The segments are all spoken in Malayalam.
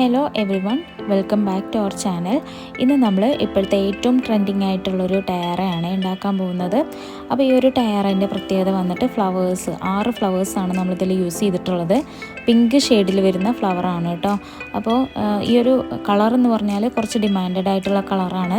Hello everyone welcome back to our channel ഇന്ന് നമ്മൾ ഇപ്പോഴത്തെ ഏറ്റവും ട്രെൻഡിങ് ആയിട്ടുള്ളൊരു ടയറാണ് ഉണ്ടാക്കാൻ പോകുന്നത്. അപ്പോൾ ഈ ഒരു ടയറിന്റെ പ്രത്യേകത വന്നിട്ട് ഫ്ലവേഴ്സ് ആറ് ഫ്ലവേഴ്സാണ് നമ്മളിതിൽ യൂസ് ചെയ്തിട്ടുള്ളത്. പിങ്ക് ഷെയ്ഡിൽ വരുന്ന ഫ്ലവറാണ് കേട്ടോ. അപ്പോൾ ഈ ഒരു കളർ എന്ന് പറഞ്ഞാൽ കുറച്ച് ഡിമാൻഡഡ് ആയിട്ടുള്ള കളറാണ്.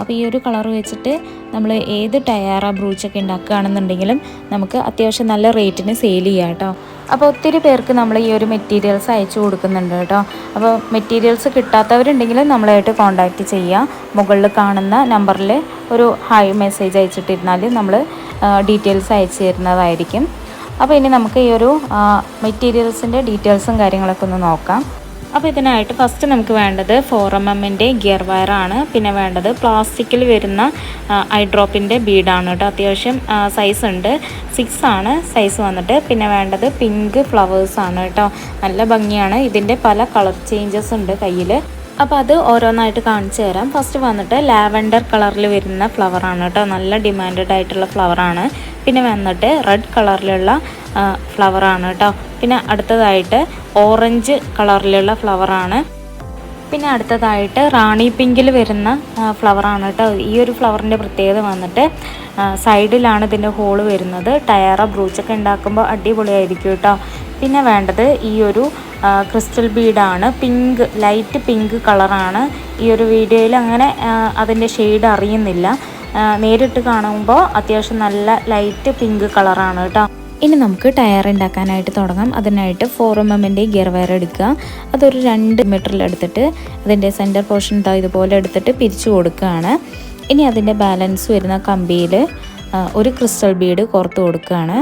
അപ്പോൾ ഈ ഒരു കളർ വെച്ചിട്ട് നമ്മൾ ഏത് ടയറ ബ്രൂച്ചൊക്കെ ഉണ്ടാക്കുകയാണെന്നുണ്ടെങ്കിലും നമുക്ക് അത്യാവശ്യം നല്ല റേറ്റിന് സെയിൽ ചെയ്യാം കേട്ടോ. അപ്പോൾ ഒത്തിരി പേർക്ക് നമ്മൾ ഈ ഒരു മെറ്റീരിയൽസ് അയച്ചു കൊടുക്കുന്നുണ്ട് കേട്ടോ. അപ്പോൾ മെറ്റീരിയൽസ് കിട്ടാത്തവരുണ്ടെങ്കിൽ നമ്മളായിട്ട് കോൺടാക്റ്റ് ചെയ്യുക മുകളിൽ കാണുന്ന നമ്പറിൽ ഒരു ഹായ് മെസ്സേജ് അയച്ചിട്ടിരുന്നാൽ നമ്മൾ ഡീറ്റെയിൽസ് അയച്ചു തരുന്നതായിരിക്കും. അപ്പോൾ ഇനി നമുക്ക് ഈ ഒരു മെറ്റീരിയൽസിന്റെ ഡീറ്റെയിൽസും കാര്യങ്ങളൊക്കെ ഒന്ന് നോക്കാം. അപ്പോൾ ഇതിനായിട്ട് ഫസ്റ്റ് നമുക്ക് വേണ്ടത് ഫോർ എം എമ്മിന്റെ ഗിയർ വയറാണ് പിന്നെ വേണ്ടത് പ്ലാസ്റ്റിക്കിൽ വരുന്ന ഐ ബീഡാണ് കേട്ടോ. അത്യാവശ്യം സൈസ് ഉണ്ട്. സിക്സ് ആണ് സൈസ് വന്നിട്ട്. പിന്നെ വേണ്ടത് പിങ്ക് ഫ്ലവേഴ്സാണ് കേട്ടോ. നല്ല ഭംഗിയാണ്. ഇതിന്റെ പല കളർ ചേഞ്ചസ് ഉണ്ട് കയ്യിൽ അപ്പോൾ അത് ഓരോന്നായിട്ട് കാണിച്ചു തരാം. ഫസ്റ്റ് വന്നിട്ട് ലാവൻഡർ കളറിൽ വരുന്ന ഫ്ലവറാണ് കേട്ടോ. നല്ല ഡിമാൻഡഡ് ആയിട്ടുള്ള ഫ്ലവറാണ് പിന്നെ വന്നിട്ട് റെഡ് കളറിലുള്ള ഫ്ലവറാണ് കേട്ടോ. പിന്നെ അടുത്തതായിട്ട് ഓറഞ്ച് കളറിലുള്ള ഫ്ലവറാണ് പിന്നെ അടുത്തതായിട്ട് റാണി പിങ്കിൽ വരുന്ന ഫ്ലവറാണ് കേട്ടോ. ഈ ഒരു ഫ്ലവറിന്റെ പ്രത്യേകത വന്നിട്ട് സൈഡിലാണ് ഇതിന്റെ ഹോൾ വരുന്നത്. ടയറ ബ്രൂച്ചൊക്കെ ഉണ്ടാക്കുമ്പോൾ അടിപൊളിയായിരിക്കും കേട്ടോ. പിന്നെ വേണ്ടത് ഈ ഒരു ക്രിസ്റ്റൽ ബീഡാണ് പിങ്ക് ലൈറ്റ് പിങ്ക് കളറാണ് ഈ ഒരു വീഡിയോയിൽ അങ്ങനെ അതിന്റെ ഷെയ്ഡ് അറിയുന്നില്ല. നേരിട്ട് കാണുമ്പോൾ അത്യാവശ്യം നല്ല ലൈറ്റ് പിങ്ക് കളറാണ് കേട്ടോ. ഇനി നമുക്ക് ടയർ ഉണ്ടാക്കാനായിട്ട് തുടങ്ങാം. അതിനായിട്ട് ഫോർ എം എമ്മിന്റെ ഗിയർ വയർ എടുക്കുക. അതൊരു രണ്ട് മീറ്ററിൽ എടുത്തിട്ട് അതിന്റെ സെന്റർ പോർഷൻ ഇതാ ഇതുപോലെ എടുത്തിട്ട് പിരിച്ചു കൊടുക്കുകയാണ്. ഇനി അതിന്റെ ബാലൻസ് വരുന്ന കമ്പിയിൽ ഒരു ക്രിസ്റ്റൽ ബീഡ് കോർത്ത് കൊടുക്കുകയാണ്.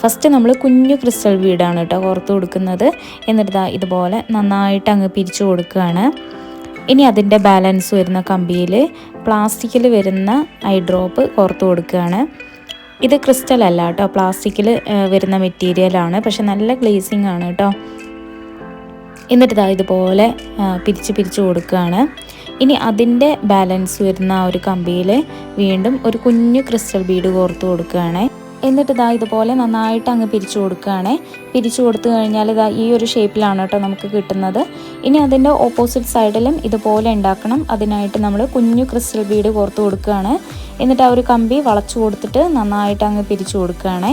ഫസ്റ്റ് നമ്മൾ കുഞ്ഞു ക്രിസ്റ്റൽ ബീഡാണ് കേട്ടോ കോർത്ത് കൊടുക്കുന്നത്. എന്നിട്ട് ഇതുപോലെ നന്നായിട്ട് അങ്ങ് പിരിച്ചു കൊടുക്കുകയാണ്. ഇനി അതിന്റെ ബാലൻസ് വരുന്ന കമ്പിയിൽ പ്ലാസ്റ്റിക്കിൽ വരുന്ന ഐ ഡ്രോപ്പ് കോർത്ത് കൊടുക്കുകയാണ്. ഇത് ക്രിസ്റ്റൽ അല്ല കേട്ടോ. പ്ലാസ്റ്റിക്കിൽ വരുന്ന മെറ്റീരിയലാണ് പക്ഷെ നല്ല ഗ്ലേസിങ് ആണ് കേട്ടോ. എന്നിട്ട് ഇതാ ഇതുപോലെ പിരിച്ച് പിരിച്ച് കൊടുക്കുകയാണ്. ഇനി അതിന്റെ ബാലൻസ് വരുന്ന ആ ഒരു കമ്പിയിൽ വീണ്ടും ഒരു കുഞ്ഞു ക്രിസ്റ്റൽ ബീഡ് കോർത്ത് കൊടുക്കുകയാണ്. എന്നിട്ട് ഇതാ ഇതുപോലെ നന്നായിട്ട് അങ്ങ് പിരിച്ചു കൊടുക്കുകയാണ്. പിരിച്ചു കൊടുത്തു കഴിഞ്ഞാൽ ഇതാ ഈ ഒരു ഷേപ്പിലാണ് കേട്ടോ നമുക്ക് കിട്ടുന്നത്. ഇനി അതിന്റെ ഓപ്പോസിറ്റ് സൈഡിലും ഇതുപോലെ ഉണ്ടാക്കണം. അതിനായിട്ട് നമ്മൾ കുഞ്ഞു ക്രിസ്റ്റൽ ബീഡ് കോർത്ത് കൊടുക്കുകയാണ്. എന്നിട്ട് ആ ഒരു കമ്പി വളച്ചു കൊടുത്തിട്ട് നന്നായിട്ട് അങ്ങ് പിരിച്ചു കൊടുക്കുകയാണേ.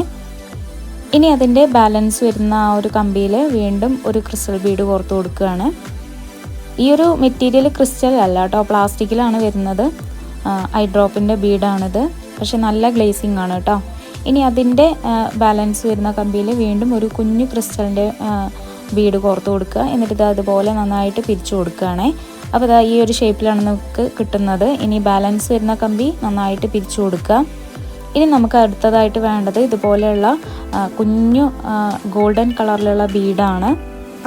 ഇനി അതിന്റെ ബാലൻസ് വരുന്ന ആ ഒരു കമ്പിയിൽ വീണ്ടും ഒരു ക്രിസ്റ്റൽ ബീഡ് കോർത്ത് കൊടുക്കുകയാണ്. ഈ ഒരു മെറ്റീരിയൽ ക്രിസ്റ്റൽ അല്ല കേട്ടോ പ്ലാസ്റ്റിക്കിലാണ് വരുന്നത്. ഐ ഡ്രോപ്പിന്റെ ബീഡാണിത്. പക്ഷെ നല്ല ഗ്ലേസിങ് ആണ് കേട്ടോ. ഇനി അതിന്റെ ബാലൻസ് വരുന്ന കമ്പിയിൽ വീണ്ടും ഒരു കുഞ്ഞു ക്രിസ്റ്റലിന്റെ ബീഡ് കോർത്ത് കൊടുക്കുക. എന്നിട്ട് ഇത് അതുപോലെ നന്നായിട്ട് പിരിച്ചു കൊടുക്കുകയാണേ. അപ്പോൾ ഇതാ ഈ ഒരു ഷേപ്പിലാണ് നമുക്ക് കിട്ടുന്നത്. ഇനി ബാലൻസ് വരുന്ന കമ്പി നന്നായിട്ട് പിരിച്ചു കൊടുക്കുക. ഇനി നമുക്ക് അടുത്തതായിട്ട് വേണ്ടത് ഇതുപോലെയുള്ള കുഞ്ഞു ഗോൾഡൻ കളറിലുള്ള ബീഡാണ്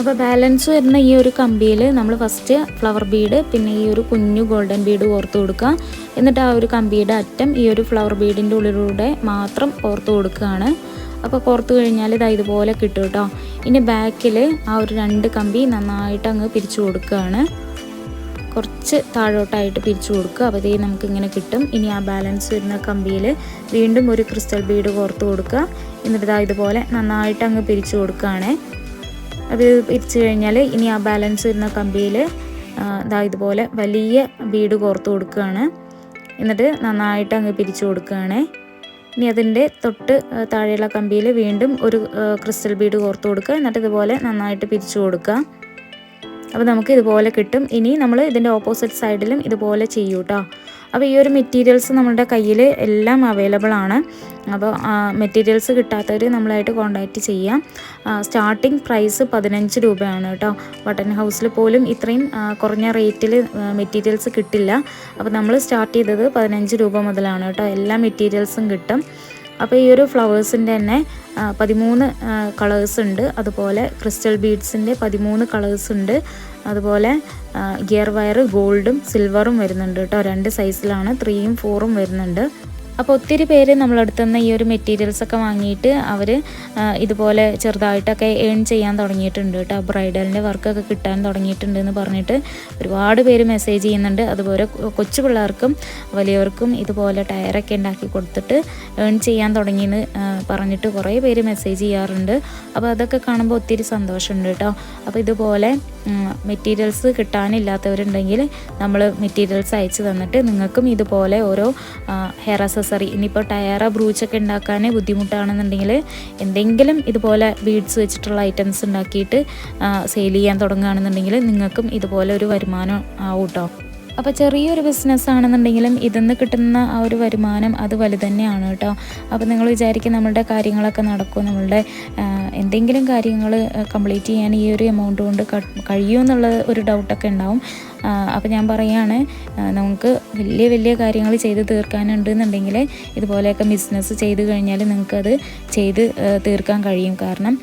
അപ്പോൾ ബാലൻസ് വരുന്ന ഈ ഒരു കമ്പിയിൽ നമ്മൾ ഫസ്റ്റ് ഫ്ലവർ ബീഡ് പിന്നെ ഈ ഒരു കുഞ്ഞു ഗോൾഡൻ ബീഡ് ഓർത്ത് കൊടുക്കുക. എന്നിട്ട് ആ ഒരു കമ്പിയുടെ അറ്റം ഈ ഒരു ഫ്ലവർ ബീഡിന്റെ ഉള്ളിലൂടെ മാത്രം ഓർത്ത് കൊടുക്കുകയാണ്. അപ്പോൾ കോർത്ത് കഴിഞ്ഞാൽ ഇതാ ഇതുപോലെ കിട്ടും കേട്ടോ ഇനി ബാക്കിൽ ആ ഒരു രണ്ട് കമ്പി നന്നായിട്ട് അങ്ങ് പിരിച്ചു കൊടുക്കുകയാണ്. കുറച്ച് താഴോട്ടായിട്ട് പിരിച്ചു കൊടുക്കുക. അപ്പോൾ ഇതേ നമുക്ക് ഇങ്ങനെ കിട്ടും. ഇനി ആ ബാലൻസ് വരുന്ന കമ്പിയിൽ വീണ്ടും ഒരു ക്രിസ്റ്റൽ ബീഡ് കോർത്ത് കൊടുക്കുക. എന്നിട്ട് ഇതാ ഇതുപോലെ നന്നായിട്ട് അങ്ങ് പിരിച്ചു കൊടുക്കുകയാണേ. അത് പിരിച്ചു കഴിഞ്ഞാൽ ഇനി ആ ബാലൻസ് വരുന്ന കമ്പിയിൽ ഇതാ ഇതുപോലെ വലിയ ബീഡ് കോർത്ത് കൊടുക്കുകയാണ്. എന്നിട്ട് നന്നായിട്ട് അങ്ങ് പിരിച്ചു കൊടുക്കുകയാണേ. ഇനി അതിന്റെ തൊട്ട് താഴെയുള്ള കമ്പിയിൽ വീണ്ടും ഒരു ക്രിസ്റ്റൽ ബീഡ് കോർത്ത് കൊടുക്കുക. എന്നിട്ട് ഇതുപോലെ നന്നായിട്ട് പിരിച്ചു കൊടുക്കുക. അപ്പോൾ നമുക്ക് ഇതുപോലെ കിട്ടും. ഇനി നമ്മൾ ഇതിന്റെ ഓപ്പോസിറ്റ് സൈഡിലും ഇതുപോലെ ചെയ്യൂ കേട്ടോ അപ്പോൾ ഈ ഒരു മെറ്റീരിയൽസ് നമ്മുടെ കയ്യിൽ എല്ലാം അവൈലബിൾ ആണ്. അപ്പോൾ മെറ്റീരിയൽസ് കിട്ടാത്തവർ നമ്മളായിട്ട് കോൺടാക്റ്റ് ചെയ്യാം. സ്റ്റാർട്ടിംഗ് പ്രൈസ് പതിനഞ്ച് രൂപയാണ് കേട്ടോ. ബട്ടൺ ഹൗസിൽ പോലും ഇത്രയും കുറഞ്ഞ റേറ്റിൽ മെറ്റീരിയൽസ് കിട്ടില്ല. അപ്പോൾ നമ്മൾ സ്റ്റാർട്ട് ചെയ്തത് പതിനഞ്ച് രൂപ മുതലാണ് കേട്ടോ. എല്ലാ മെറ്റീരിയൽസും കിട്ടും. അപ്പോൾ ഈ ഒരു ഫ്ലവേഴ്സിന്റെ തന്നെ പതിമൂന്ന് കളേഴ്സ് ഉണ്ട്. അതുപോലെ ക്രിസ്റ്റൽ ബീഡ്സിന്റെ പതിമൂന്ന് കളേഴ്സ് ഉണ്ട്. അതുപോലെ ഗിയർ വയർ ഗോൾഡും സിൽവറും വരുന്നുണ്ട് കേട്ടോ. രണ്ട് സൈസിലാണ് ത്രീയും ഫോറും വരുന്നുണ്ട്. അപ്പോൾ ഒത്തിരി പേര് നമ്മളടുത്തു നിന്ന് ഈ ഒരു മെറ്റീരിയൽസ് ഒക്കെ വാങ്ങിയിട്ട് അവർ ഇതുപോലെ ചെറുതായിട്ടൊക്കെ ഏൺ ചെയ്യാൻ തുടങ്ങിയിട്ടുണ്ട് കേട്ടോ. ബ്രൈഡലിന്റെ വർക്കൊക്കെ കിട്ടാൻ തുടങ്ങിയിട്ടുണ്ട് എന്ന് പറഞ്ഞിട്ട് ഒരുപാട് പേര് മെസ്സേജ് ചെയ്യുന്നുണ്ട്. അതുപോലെ കൊച്ചു പിള്ളേർക്കും വലിയവർക്കും ഇതുപോലെ ടയറൊക്കെ ഉണ്ടാക്കി കൊടുത്തിട്ട് ഏൺ ചെയ്യാൻ തുടങ്ങിയെന്ന് പറഞ്ഞിട്ട് കുറേ പേര് മെസ്സേജ് ചെയ്യാറുണ്ട്. അപ്പോൾ അതൊക്കെ കാണുമ്പോൾ ഒത്തിരി സന്തോഷമുണ്ട് കേട്ടോ. അപ്പോൾ ഇതുപോലെ മെറ്റീരിയൽസ് കിട്ടാനില്ലാത്തവരുണ്ടെങ്കിൽ നമ്മൾ മെറ്റീരിയൽസ് അയച്ചു തന്നിട്ട് നിങ്ങൾക്കും ഇതുപോലെ ഓരോ ഹെയർ അസസറി ഇനിയിപ്പോൾ ടയറ ബ്രൂച്ചൊക്കെ ഉണ്ടാക്കാൻ ബുദ്ധിമുട്ടാണെന്നുണ്ടെങ്കിൽ എന്തെങ്കിലും ഇതുപോലെ ബീഡ്സ് വെച്ചിട്ടുള്ള ഐറ്റംസ് ഉണ്ടാക്കിയിട്ട് സെയിൽ ചെയ്യാൻ തുടങ്ങുകയാണെന്നുണ്ടെങ്കിൽ നിങ്ങൾക്കും ഇതുപോലെ ഒരു വരുമാനം ആവും കേട്ടോ അപ്പോൾ ചെറിയൊരു ബിസിനസ് ആണെന്നുണ്ടെങ്കിലും ഇതിന്ന് കിട്ടുന്ന ആ ഒരു വരുമാനം അത് വലുതന്നെയാണ് കേട്ടോ. അപ്പോൾ നിങ്ങൾ വിചാരിക്കും നമ്മളുടെ കാര്യങ്ങളൊക്കെ നടക്കും. നമ്മളുടെ എന്തെങ്കിലും കാര്യങ്ങൾ കംപ്ലീറ്റ് ചെയ്യാൻ ഈ ഒരു എമൗണ്ട് കൊണ്ട് കഴിയുമെന്നുള്ള ഒരു ഡൗട്ടൊക്കെ ഉണ്ടാവും. അപ്പോൾ ഞാൻ പറയുകയാണ് നമുക്ക് വലിയ വലിയ കാര്യങ്ങൾ ചെയ്ത് തീർക്കാനുണ്ട് എന്നുണ്ടെങ്കിൽ ഇതുപോലെയൊക്കെ ബിസിനസ് ചെയ്ത് കഴിഞ്ഞാൽ നിങ്ങൾക്കത് ചെയ്ത് തീർക്കാൻ കഴിയും. കാരണം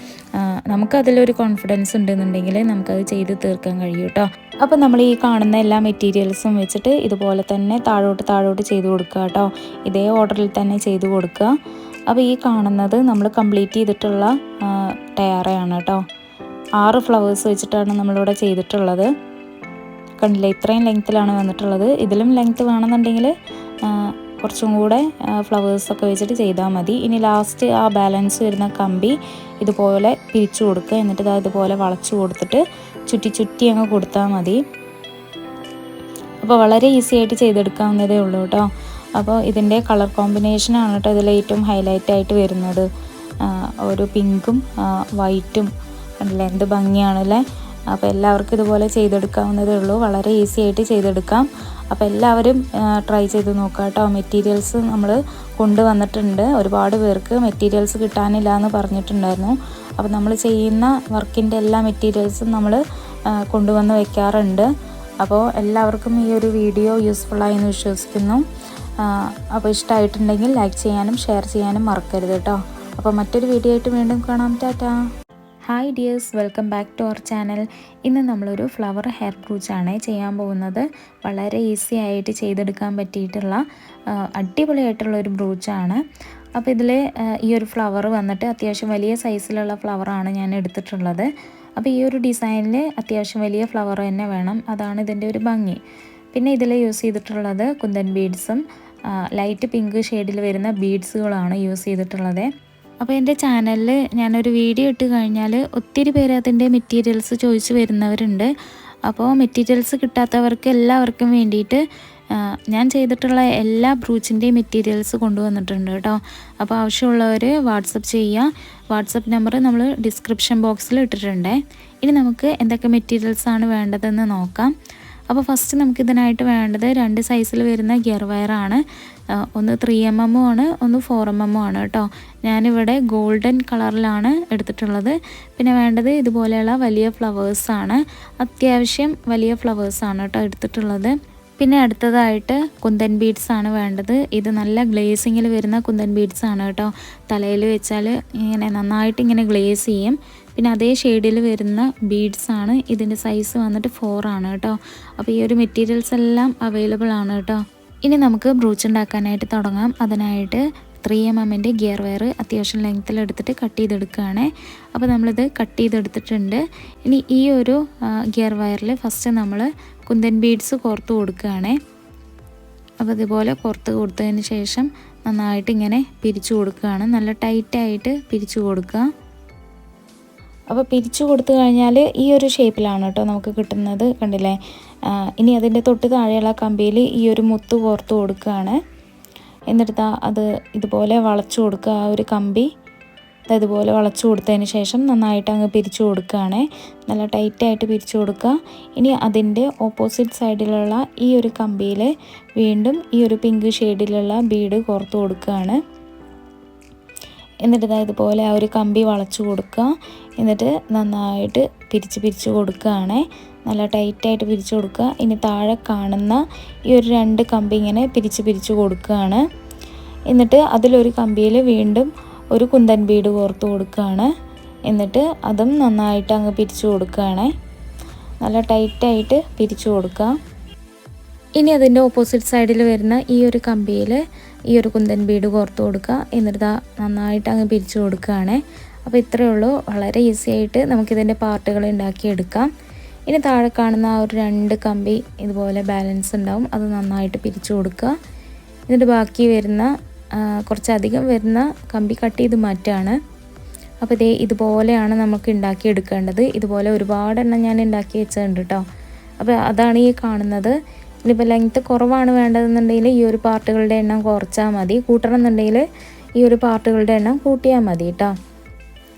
നമുക്കതിലൊരു കോൺഫിഡൻസ് ഉണ്ടെന്നുണ്ടെങ്കിൽ നമുക്കത് ചെയ്ത് തീർക്കാൻ കഴിയും കേട്ടോ. അപ്പോൾ നമ്മൾ ഈ കാണുന്ന എല്ലാ മെറ്റീരിയൽസും വെച്ചിട്ട് ഇതുപോലെ തന്നെ താഴോട്ട് താഴോട്ട് ചെയ്ത് കൊടുക്കുക കേട്ടോ. ഇതേ ഓർഡറിൽ തന്നെ ചെയ്ത് കൊടുക്കുക. അപ്പോൾ ഈ കാണുന്നത് നമ്മൾ കംപ്ലീറ്റ് ചെയ്തിട്ടുള്ള ടയറയാണ് കേട്ടോ. ആറ് ഫ്ലവേഴ്സ് വെച്ചിട്ടാണ് നമ്മളിവിടെ ചെയ്തിട്ടുള്ളത്. കണ്ടില്ലേ ഇത്രയും ലെങ്ത്തിലാണ് വന്നിട്ടുള്ളത്. ഇതിലും ലെങ്ത്ത് വേണമെന്നുണ്ടെങ്കിൽ കുറച്ചും കൂടെ ഫ്ലവേഴ്സൊക്കെ വെച്ചിട്ട് ചെയ്താൽ മതി. ഇനി ലാസ്റ്റ് ആ ബാലൻസ് വരുന്ന കമ്പി ഇതുപോലെ പിരിച്ചു കൊടുക്കുക. എന്നിട്ട് ഇതാ ഇതുപോലെ വളച്ചു കൊടുത്തിട്ട് ചുറ്റി ചുറ്റി അങ്ങ് കൊടുത്താൽ മതി. അപ്പോൾ വളരെ ഈസി ആയിട്ട് ചെയ്തെടുക്കാവുന്നതേ ഉള്ളൂ കേട്ടോ. അപ്പോൾ ഇതിന്റെ കളർ കോമ്പിനേഷനാണ് കേട്ടോ ഇതിൽ ഏറ്റവും ഹൈലൈറ്റ് ആയിട്ട് വരുന്നത്. ഒരു പിങ്കും വൈറ്റും കണ്ടില്ലേ എന്ത് ഭംഗിയാണല്ലേ? അപ്പോൾ എല്ലാവർക്കും ഇതുപോലെ ചെയ്തെടുക്കാവുന്നതേ ഉള്ളൂ. വളരെ ഈസി ആയിട്ട് ചെയ്തെടുക്കാം. അപ്പോൾ എല്ലാവരും ട്രൈ ചെയ്ത് നോക്കുക കേട്ടോ. മെറ്റീരിയൽസ് നമ്മൾ കൊണ്ടുവന്നിട്ടുണ്ട്. ഒരുപാട് പേർക്ക് മെറ്റീരിയൽസ് കിട്ടാനില്ല എന്ന് പറഞ്ഞിട്ടുണ്ടായിരുന്നു. അപ്പോൾ നമ്മൾ ചെയ്യുന്ന വർക്കിന്റെ എല്ലാ മെറ്റീരിയൽസും നമ്മൾ കൊണ്ടുവന്ന് വയ്ക്കാറുണ്ട് അപ്പോൾ എല്ലാവർക്കും ഈ ഒരു വീഡിയോ യൂസ്ഫുള്ളായി എന്ന് വിശ്വസിക്കുന്നു. അപ്പോൾ ഇഷ്ടമായിട്ടുണ്ടെങ്കിൽ ലൈക്ക് ചെയ്യാനും ഷെയർ ചെയ്യാനും മറക്കരുത് കേട്ടോ. അപ്പോൾ മറ്റൊരു വീഡിയോ ആയിട്ട് വീണ്ടും കാണാം. Tata. Hi dears welcome back to our channel ഇന്ന് നമ്മളൊരു ഫ്ലവർ ഹെയർ ബ്രൂച്ചാണ് ചെയ്യാൻ പോകുന്നത്. വളരെ ഈസി ആയിട്ട് ചെയ്തെടുക്കാൻ പറ്റിയിട്ടുള്ള അടിപൊളിയായിട്ടുള്ള ഒരു ബ്രൂച്ചാണ് അപ്പോൾ ഇതിൽ ഈ ഒരു ഫ്ലവർ വന്നിട്ട് അത്യാവശ്യം വലിയ സൈസിലുള്ള ഫ്ലവറാണ് ഞാൻ എടുത്തിട്ടുള്ളത്. അപ്പോൾ ഈ ഒരു ഡിസൈനിൽ അത്യാവശ്യം വലിയ ഫ്ലവർ തന്നെ വേണം. അതാണ് ഇതിന്റെ ഒരു ഭംഗി. പിന്നെ ഇതിൽ യൂസ് ചെയ്തിട്ടുള്ളത് കുന്തൻ ബീഡ്സും ലൈറ്റ് പിങ്ക് ഷെയ്ഡിൽ വരുന്ന ബീഡ്സുകളാണ് യൂസ് ചെയ്തിട്ടുള്ളത്. അപ്പോൾ എന്റെ ചാനലിൽ ഞാനൊരു വീഡിയോ ഇട്ട് കഴിഞ്ഞാൽ ഒത്തിരി പേര് അതിന്റെ മെറ്റീരിയൽസ് ചോദിച്ചു വരുന്നവരുണ്ട്. അപ്പോൾ മെറ്റീരിയൽസ് കിട്ടാത്തവർക്ക് എല്ലാവർക്കും വേണ്ടിയിട്ട് ഞാൻ ചെയ്തിട്ടുള്ള എല്ലാ ബ്രൂച്ചിന്റെയും മെറ്റീരിയൽസ് കൊണ്ടുവന്നിട്ടുണ്ട് കേട്ടോ. അപ്പോൾ ആവശ്യമുള്ളവർ വാട്സപ്പ് ചെയ്യുക വാട്സപ്പ് നമ്പർ നമ്മൾ ഡിസ്ക്രിപ്ഷൻ ബോക്സിൽ ഇട്ടിട്ടുണ്ട്. ഇനി നമുക്ക് എന്തൊക്കെ മെറ്റീരിയൽസാണ് വേണ്ടതെന്ന് നോക്കാം. അപ്പോൾ ഫസ്റ്റ് നമുക്കിതിനായിട്ട് വേണ്ടത് രണ്ട് സൈസിൽ വരുന്ന ഗിയർ വയറാണ് ഒന്ന് ത്രീ എം എമ്മും ആണ് ഒന്ന് ഫോർ എം എമ്മും ആണ് കേട്ടോ ഞാനിവിടെ ഗോൾഡൻ കളറിലാണ് എടുത്തിട്ടുള്ളത്. പിന്നെ വേണ്ടത് ഇതുപോലെയുള്ള വലിയ ഫ്ലവേഴ്സാണ് അത്യാവശ്യം വലിയ ഫ്ലവേഴ്സാണ് കേട്ടോ എടുത്തിട്ടുള്ളത്. പിന്നെ അടുത്തതായിട്ട് കുന്തൻ ബീഡ്സ് ആണ് വേണ്ടത്. ഇത് നല്ല ഗ്ലേസിങ്ങിൽ വരുന്ന കുന്തൻ ബീഡ്സ് ആണ് കേട്ടോ തലയിൽ വെച്ചാൽ ഇങ്ങനെ നന്നായിട്ട് ഇങ്ങനെ ഗ്ലേസ് ചെയ്യും. പിന്നെ അതേ ഷെയ്ഡിൽ വരുന്ന ബീഡ്സ് ആണ്. ഇതിന്റെ സൈസ് വന്നിട്ട് ഫോർ ആണ് കേട്ടോ അപ്പോൾ ഈ ഒരു മെറ്റീരിയൽസ് എല്ലാം അവൈലബിൾ ആണ് കേട്ടോ ഇനി നമുക്ക് ബ്രൂച്ച് ഉണ്ടാക്കാനായിട്ട് തുടങ്ങാം. അതിനായിട്ട് ത്രീ എം എമ്മിന്റെ ഗിയർ വയർ അത്യാവശ്യം ലെങ്ത്തിൽ എടുത്തിട്ട് കട്ട് ചെയ്തെടുക്കുകയാണ്. അപ്പോൾ നമ്മളിത് കട്ട് ചെയ്തെടുത്തിട്ടുണ്ട്. ഇനി ഈ ഒരു ഗിയർ വയറിൽ ഫസ്റ്റ് നമ്മൾ കുന്തൻ ബീഡ്സ് കോർത്ത് കൊടുക്കുകയാണ്. അപ്പോൾ ഇതുപോലെ പുറത്ത് കൊടുത്തതിന് ശേഷം നന്നായിട്ട് ഇങ്ങനെ പിരിച്ചു കൊടുക്കുകയാണ്. നല്ല ടൈറ്റായിട്ട് പിരിച്ചു കൊടുക്കുക. അപ്പോൾ പിരിച്ചു കൊടുത്തു കഴിഞ്ഞാൽ ഈ ഒരു ഷേപ്പിലാണ് കേട്ടോ നമുക്ക് കിട്ടുന്നത് കണ്ടില്ലേ? ഇനി അതിന്റെ തൊട്ട് താഴെയുള്ള കമ്പിയിൽ ഈ ഒരു മുത്ത് കോർത്ത് കൊടുക്കുകയാണ് എന്നിട്ട് അത് ഇതുപോലെ വളച്ചു കൊടുക്കുക ആ ഒരു കമ്പി. ഇതുപോലെ വളച്ചു കൊടുത്തതിന് ശേഷം നന്നായിട്ട് അങ്ങ് പിരിച്ചു കൊടുക്കുകയാണ്. നല്ല ടൈറ്റായിട്ട് പിരിച്ചു കൊടുക്കുക. ഇനി അതിന്റെ ഓപ്പോസിറ്റ് സൈഡിലുള്ള ഈ ഒരു കമ്പിയിൽ വീണ്ടും ഈ ഒരു പിങ്ക് ഷെയ്ഡിലുള്ള ബീഡ് കോർത്ത് കൊടുക്കുകയാണ്. എന്നിട്ട് ഇതുപോലെ ആ ഒരു കമ്പി വളച്ചു കൊടുക്കുക. എന്നിട്ട് നന്നായിട്ട് പിരിച്ച് പിരിച്ച് കൊടുക്കുകയാണ്. നല്ല ടൈറ്റായിട്ട് പിരിച്ച് കൊടുക്കുക. ഇനി താഴെ കാണുന്ന ഈ ഒരു രണ്ട് കമ്പി ഇങ്ങനെ പിരിച്ച് പിരിച്ച് കൊടുക്കുകയാണ്. എന്നിട്ട് അതിലൊരു കമ്പിയിൽ വീണ്ടും ഒരു കുന്തൻ ബീഡ് കോർത്ത് കൊടുക്കുകയാണ്. എന്നിട്ട് അതും നന്നായിട്ട് അങ്ങ് പിരിച്ചു കൊടുക്കുകയാണ്. നല്ല ടൈറ്റായിട്ട് പിരിച്ചു കൊടുക്കുക. ഇനി അതിന്റെ ഓപ്പോസിറ്റ് സൈഡിൽ വരുന്ന ഈ ഒരു കമ്പിയിൽ ഈ ഒരു കുന്തൻ ബീഡ് കോർത്ത് കൊടുക്കുക. എന്നിട്ട് നന്നായിട്ട് അങ്ങ് പിരിച്ചു കൊടുക്കുകയാണേ. അപ്പോൾ ഇത്രയേ ഉള്ളൂ. വളരെ ഈസി ആയിട്ട് നമുക്കിതിന്റെ പാർട്ടുകൾ ഉണ്ടാക്കിയെടുക്കാം. ഇനി താഴെ കാണുന്ന ആ ഒരു രണ്ട് കമ്പി ഇതുപോലെ ബാലൻസ് ഉണ്ടാവും. അത് നന്നായിട്ട് പിരിച്ചു കൊടുക്കുക. എന്നിട്ട് ബാക്കി വരുന്ന കുറച്ചധികം വരുന്ന കമ്പി കട്ട് ചെയ്ത് മാറ്റാണ് അപ്പോൾ ഇതേ ഇതുപോലെയാണ് നമുക്ക് ഉണ്ടാക്കിയെടുക്കേണ്ടത്. ഇതുപോലെ ഒരുപാടെണ്ണം ഞാൻ ഉണ്ടാക്കി വെച്ചിട്ടുണ്ട് കേട്ടോ. അപ്പോൾ അതാണ് ഈ കാണുന്നത്. ഇനിയിപ്പോൾ ലെങ്ത്ത് കുറവാണ് വേണ്ടതെന്നുണ്ടെങ്കിൽ ഈ ഒരു പാർട്ടുകളുടെ എണ്ണം കുറച്ചാൽ മതി. കൂട്ടണം എന്നുണ്ടെങ്കിൽ ഈ ഒരു പാർട്ടുകളുടെ എണ്ണം കൂട്ടിയാൽ മതി കേട്ടോ.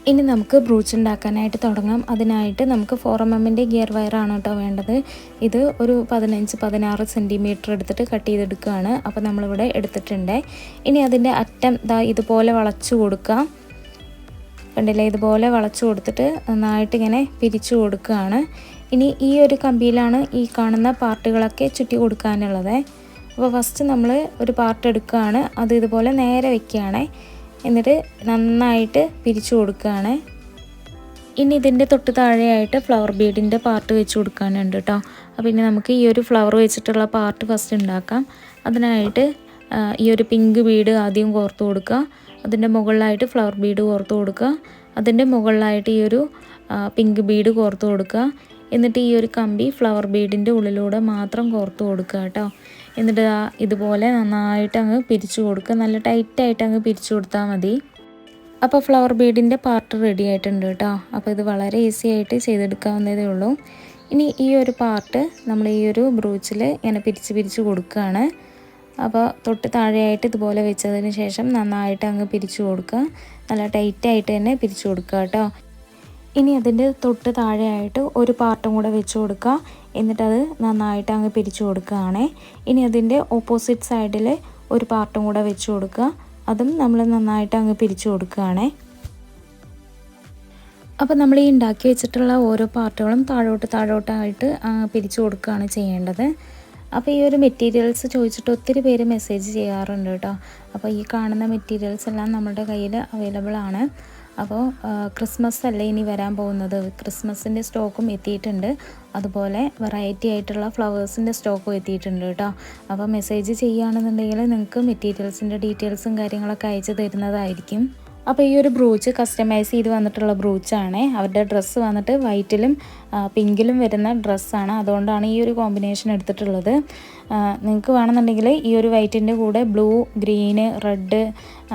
ഇനി നമുക്ക് ബ്രൂച്ച് ഉണ്ടാക്കാനായിട്ട് തുടങ്ങാം. അതിനായിട്ട് നമുക്ക് ഫോർ എം എമ്മിന്റെ ഗിയർ വയറാണ് കേട്ടോ വേണ്ടത്. ഇത് ഒരു പതിനഞ്ച് പതിനാറ് സെന്റിമീറ്റർ എടുത്തിട്ട് കട്ട് ചെയ്തെടുക്കുകയാണ്. അപ്പോൾ നമ്മളിവിടെ എടുത്തിട്ടുണ്ട്. ഇനി അതിന്റെ അറ്റം ദാ ഇതുപോലെ വളച്ചു കൊടുക്കാം കണ്ടില്ലേ? ഇതുപോലെ വളച്ചു കൊടുത്തിട്ട് നന്നായിട്ട് ഇങ്ങനെ പിരിച്ചു കൊടുക്കുകയാണ്. ഇനി ഈ ഒരു കമ്പിയിലാണ് ഈ കാണുന്ന പാർട്ടുകളൊക്കെ ചുറ്റി കൊടുക്കാനുള്ളത്. അപ്പോൾ ഫസ്റ്റ് നമ്മൾ ഒരു പാർട്ട് എടുക്കുകയാണ്. അത് ഇതുപോലെ നേരെ വെക്കുകയാണ്. എന്നിട്ട് നന്നായിട്ട് പിരിച്ചു കൊടുക്കുകയാണ്. ഇനി ഇതിന്റെ തൊട്ട് താഴെയായിട്ട് ഫ്ലവർ ബീഡിന്റെ പാർട്ട് വെച്ച് കൊടുക്കാനുണ്ട് കേട്ടോ. അപ്പോൾ ഇനി നമുക്ക് ഈ ഒരു ഫ്ലവർ വെച്ചിട്ടുള്ള പാർട്ട് ഫസ്റ്റ് ഉണ്ടാക്കാം. അതിനായിട്ട് ഈ ഒരു പിങ്ക് ബീഡ് ആദ്യം കോർത്ത് കൊടുക്കുക. അതിന്റെ മുകളിലായിട്ട് ഫ്ലവർ ബീഡ് കോർത്ത് കൊടുക്കുക. അതിന്റെ മുകളിലായിട്ട് ഈ ഒരു പിങ്ക് ബീഡ് കോർത്ത് കൊടുക്കുക. എന്നിട്ട് ഈ ഒരു കമ്പി ഫ്ലവർ ബീഡിന്റെ ഉള്ളിലൂടെ മാത്രം കോർത്ത് കൊടുക്കുക കേട്ടോ. എന്നിട്ട് ഇതുപോലെ നന്നായിട്ട് അങ്ങ് പിരിച്ചു കൊടുക്കുക. നല്ല ടൈറ്റായിട്ട് അങ്ങ് പിരിച്ചു കൊടുത്താൽ മതി. അപ്പോൾ ഫ്ലവർ ബീഡിന്റെ പാർട്ട് റെഡി ആയിട്ടുണ്ട് കേട്ടോ. അപ്പോൾ ഇത് വളരെ ഈസി ആയിട്ട് ചെയ്തെടുക്കാവുന്നതേ ഉള്ളൂ. ഇനി ഈ ഒരു പാർട്ട് നമ്മൾ ഈ ഒരു ബ്രൂച്ചിൽ ഇങ്ങനെ പിരിച്ച് പിരിച്ച് കൊടുക്കുകയാണ്. അപ്പോൾ തൊട്ട് താഴെയായിട്ട് ഇതുപോലെ വെച്ചതിന് ശേഷം നന്നായിട്ട് അങ്ങ് പിരിച്ചു കൊടുക്കുക. നല്ല ടൈറ്റായിട്ട് തന്നെ പിരിച്ചു കൊടുക്കുക കേട്ടോ. ഇനി അതിന്റെ തൊട്ട് താഴെയായിട്ട് ഒരു പാർട്ടും കൂടെ വെച്ച് കൊടുക്കുക. എന്നിട്ടത് നന്നായിട്ട് അങ്ങ് പിരിച്ചു കൊടുക്കുകയാണേ. ഇനി അതിന്റെ ഓപ്പോസിറ്റ് സൈഡിൽ ഒരു പാർട്ടും കൂടെ വെച്ച് കൊടുക്കുക. അതും നമ്മൾ നന്നായിട്ട് അങ്ങ് പിരിച്ചു കൊടുക്കുകയാണേ. അപ്പോൾ നമ്മൾ ഈ ഉണ്ടാക്കി വെച്ചിട്ടുള്ള ഓരോ പാർട്ടുകളും താഴോട്ട് താഴോട്ടായിട്ട് പിരിച്ചു കൊടുക്കുകയാണ് ചെയ്യേണ്ടത്. അപ്പോൾ ഈ ഒരു മെറ്റീരിയൽസ് ചോദിച്ചിട്ട് ഒത്തിരി പേര് മെസ്സേജ് ചെയ്യാറുണ്ട് കേട്ടോ. അപ്പോൾ ഈ കാണുന്ന മെറ്റീരിയൽസ് എല്ലാം നമ്മുടെ കയ്യിൽ അവൈലബിൾ ആണ്. അപ്പോൾ ക്രിസ്മസ് അല്ലേ ഇനി വരാൻ പോകുന്നത്? ക്രിസ്മസിന്റെ സ്റ്റോക്കും എത്തിയിട്ടുണ്ട്. അതുപോലെ വെറൈറ്റി ആയിട്ടുള്ള ഫ്ലവേഴ്സിന്റെ സ്റ്റോക്കും എത്തിയിട്ടുണ്ട് കേട്ടോ. അപ്പോൾ മെസ്സേജ് ചെയ്യുകയാണെന്നുണ്ടെങ്കിൽ നിങ്ങൾക്ക് മെറ്റീരിയൽസിന്റെ ഡീറ്റെയിൽസും കാര്യങ്ങളൊക്കെ അയച്ചു തരുന്നതായിരിക്കും. അപ്പോൾ ഈ ഒരു ബ്രൂച്ച് കസ്റ്റമൈസ് ചെയ്ത് വന്നിട്ടുള്ള ബ്രൂച്ചാണ്. അവരുടെ ഡ്രസ്സ് വന്നിട്ട് വൈറ്റിലും പിങ്കിലും വരുന്ന ഡ്രസ്സാണ് അതുകൊണ്ടാണ് ഈ ഒരു കോമ്പിനേഷൻ എടുത്തിട്ടുള്ളത്. നിങ്ങൾക്ക് വേണമെന്നുണ്ടെങ്കിൽ ഈ ഒരു വൈറ്റിന്റെ കൂടെ ബ്ലൂ ഗ്രീന് റെഡ്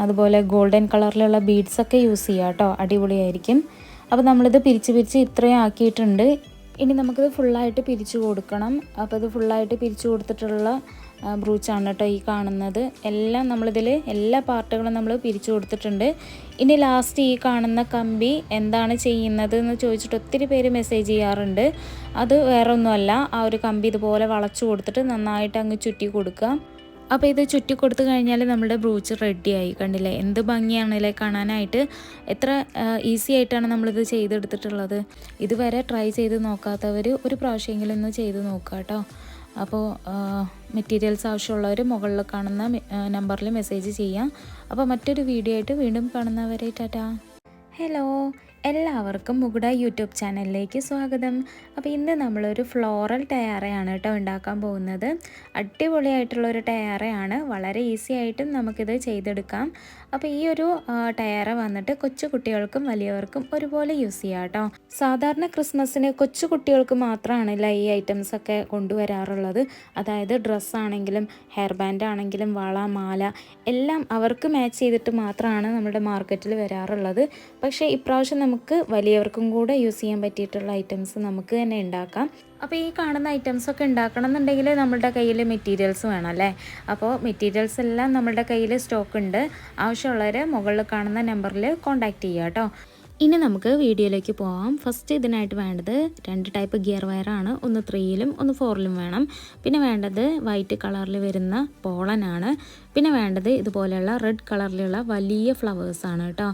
അതുപോലെ ഗോൾഡൻ കളറിലുള്ള ബീഡ്സൊക്കെ യൂസ് ചെയ്യാം കേട്ടോ. അടിപൊളിയായിരിക്കും. അപ്പോൾ നമ്മളിത് പിരിച്ച് പിരിച്ച് ഇത്രയും ആക്കിയിട്ടുണ്ട്. ഇനി നമുക്കിത് ഫുള്ളായിട്ട് പിരിച്ചു കൊടുക്കണം. അപ്പോൾ ഇത് ഫുള്ളായിട്ട് പിരിച്ചു കൊടുത്തിട്ടുള്ള ബ്രൂച്ചാണ് കേട്ടോ ഈ കാണുന്നത്. എല്ലാം നമ്മളിതിൽ എല്ലാ പാർട്ടുകളും നമ്മൾ പിരിച്ചു കൊടുത്തിട്ടുണ്ട്. ഇനി ലാസ്റ്റ് ഈ കാണുന്ന കമ്പി എന്താണ് ചെയ്യുന്നത് എന്ന് ചോദിച്ചിട്ട് ഒത്തിരി പേര് മെസ്സേജ് ചെയ്യാറുണ്ട്. അത് വേറെ ഒന്നുമല്ല ആ ഒരു കമ്പി ഇതുപോലെ വളച്ചു കൊടുത്തിട്ട് നന്നായിട്ട് അങ്ങ് ചുറ്റി കൊടുക്കുക. അപ്പോൾ ഇത് ചുറ്റി കൊടുത്തു കഴിഞ്ഞാൽ നമ്മുടെ ബ്രൂച്ച് റെഡിയായി കണ്ടില്ലേ? എന്ത് ഭംഗിയാണല്ലേ കാണാനായിട്ട്. എത്ര ഈസി ആയിട്ടാണ് നമ്മളിത് ചെയ്തെടുത്തിട്ടുള്ളത്. ഇതുവരെ ട്രൈ ചെയ്ത് നോക്കാത്തവർ ഒരു പ്രാവശ്യമെങ്കിലും ഒന്ന് ചെയ്ത് നോക്കാം കേട്ടോ. അപ്പോൾ മെറ്റീരിയൽസ് ആവശ്യമുള്ളവർ മുകളിൽ കാണുന്ന നമ്പറിൽ മെസ്സേജ് ചെയ്യാം. അപ്പോൾ മറ്റൊരു വീഡിയോ ആയിട്ട് വീണ്ടും കാണുന്നവരെ ടാറ്റാ. ഹലോ എല്ലാവർക്കും മുകുട യൂട്യൂബ് ചാനലിലേക്ക് സ്വാഗതം. അപ്പോൾ ഇന്ന് നമ്മളൊരു ഫ്ലോറൽ ടയറയാണ് കേട്ടോ ഉണ്ടാക്കാൻ പോകുന്നത്. അടിപൊളിയായിട്ടുള്ളൊരു ടയറയാണ്. വളരെ ഈസി ആയിട്ടും നമുക്കിത് ചെയ്തെടുക്കാം. അപ്പോൾ ഈ ഒരു ടയറ വന്നിട്ട് കൊച്ചു കുട്ടികൾക്കും വലിയവർക്കും ഒരുപോലെ യൂസ് ചെയ്യാം കേട്ടോ. സാധാരണ ക്രിസ്മസിന് കൊച്ചു കുട്ടികൾക്ക് മാത്രമാണല്ല ഈ ഐറ്റംസ് ഒക്കെ കൊണ്ടുവരാറുള്ളത്. അതായത് ഡ്രസ്സാണെങ്കിലും ഹെയർ ബാൻഡ് ആണെങ്കിലും വള മാല എല്ലാം അവർക്ക് മാച്ച് ചെയ്തിട്ട് മാത്രമാണ് നമ്മുടെ മാർക്കറ്റിൽ വരാറുള്ളത്. പക്ഷേ ഇപ്രാവശ്യം നമുക്ക് വലിയവർക്കും കൂടെ യൂസ് ചെയ്യാൻ പറ്റിയിട്ടുള്ള ഐറ്റംസ് നമുക്ക് തന്നെ ഉണ്ടാക്കാം. അപ്പോൾ ഈ കാണുന്ന ഐറ്റംസ് ഒക്കെ ഉണ്ടാക്കണം എന്നുണ്ടെങ്കിൽ നമ്മുടെ കയ്യിൽ മെറ്റീരിയൽസ് വേണം അല്ലേ? അപ്പോൾ മെറ്റീരിയൽസ് എല്ലാം നമ്മുടെ കയ്യിൽ സ്റ്റോക്ക് ഉണ്ട്. ആവശ്യമുള്ളവർ മുകളിൽ കാണുന്ന നമ്പറിൽ കോൺടാക്റ്റ് ചെയ്യുക കേട്ടോ. ഇനി നമുക്ക് വീഡിയോയിലേക്ക് പോകാം ഫസ്റ്റ് ഇതിനായിട്ട് വേണ്ടത് രണ്ട് ടൈപ്പ് ഗിയർ വയറാണ് ഒന്ന് ത്രീയിലും ഒന്ന് ഫോറിലും വേണം. പിന്നെ വേണ്ടത് വൈറ്റ് കളറിൽ വരുന്ന പോളനാണ് പിന്നെ വേണ്ടത് ഇതുപോലെയുള്ള റെഡ് കളറിലുള്ള വലിയ ഫ്ലവേഴ്സാണ് കേട്ടോ.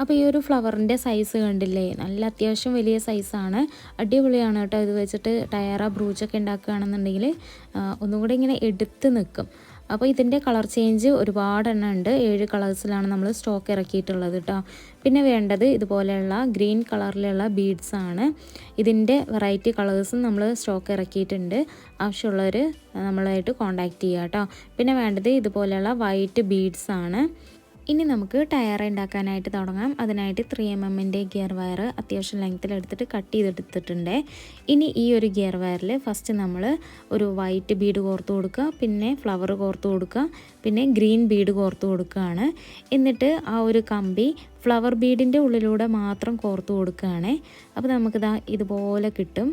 അപ്പോൾ ഈ ഒരു ഫ്ലവറിന്റെ സൈസ് കണ്ടില്ലേ? നല്ല അത്യാവശ്യം വലിയ സൈസാണ് അടിപൊളിയാണ് കേട്ടോ ഇത് വെച്ചിട്ട് ടയറ ബ്രൂച്ചൊക്കെ ഉണ്ടാക്കുകയാണെന്നുണ്ടെങ്കിൽ ഒന്നുകൂടെ ഒന്നും കൂടെ ഇങ്ങനെ എടുത്ത് നിൽക്കും. അപ്പോൾ ഇതിന്റെ കളർ ചേഞ്ച് ഒരുപാടെണ്ണം ഉണ്ട്. ഏഴ് കളേഴ്സിലാണ് നമ്മൾ സ്റ്റോക്ക് ഇറക്കിയിട്ടുള്ളത് കേട്ടോ. പിന്നെ വേണ്ടത് ഇതുപോലെയുള്ള ഗ്രീൻ കളറിലുള്ള ബീഡ്സ് ആണ്. ഇതിന്റെ വെറൈറ്റി കളേഴ്സും നമ്മൾ സ്റ്റോക്ക് ഇറക്കിയിട്ടുണ്ട്. ആവശ്യമുള്ളവർ നമ്മളായിട്ട് കോൺടാക്റ്റ് ചെയ്യുക കേട്ടോ. പിന്നെ വേണ്ടത് ഇതുപോലെയുള്ള വൈറ്റ് ബീഡ്സ് ആണ്. ഇനി നമുക്ക് ടയർ ഉണ്ടാക്കാനായിട്ട് തുടങ്ങാം. അതിനായിട്ട് ത്രീ എം എമ്മിന്റെ ഗിയർ വയർ അത്യാവശ്യം ലെങ്ത്തിൽ എടുത്തിട്ട് കട്ട് ചെയ്തെടുത്തിട്ടുണ്ട്. ഇനി ഈ ഒരു ഗിയർ വയറിൽ ഫസ്റ്റ് നമ്മൾ ഒരു വൈറ്റ് ബീഡ് കോർത്ത് കൊടുക്കുക പിന്നെ ഫ്ലവർ കോർത്ത് കൊടുക്കുക പിന്നെ ഗ്രീൻ ബീഡ് കോർത്ത് കൊടുക്കുകയാണ്. എന്നിട്ട് ആ ഒരു കമ്പി ഫ്ലവർ ബീഡിന്റെ ഉള്ളിലൂടെ മാത്രം കോർത്ത് കൊടുക്കുകയാണ്. അപ്പോൾ നമുക്കിതാ ഇതുപോലെ കിട്ടും.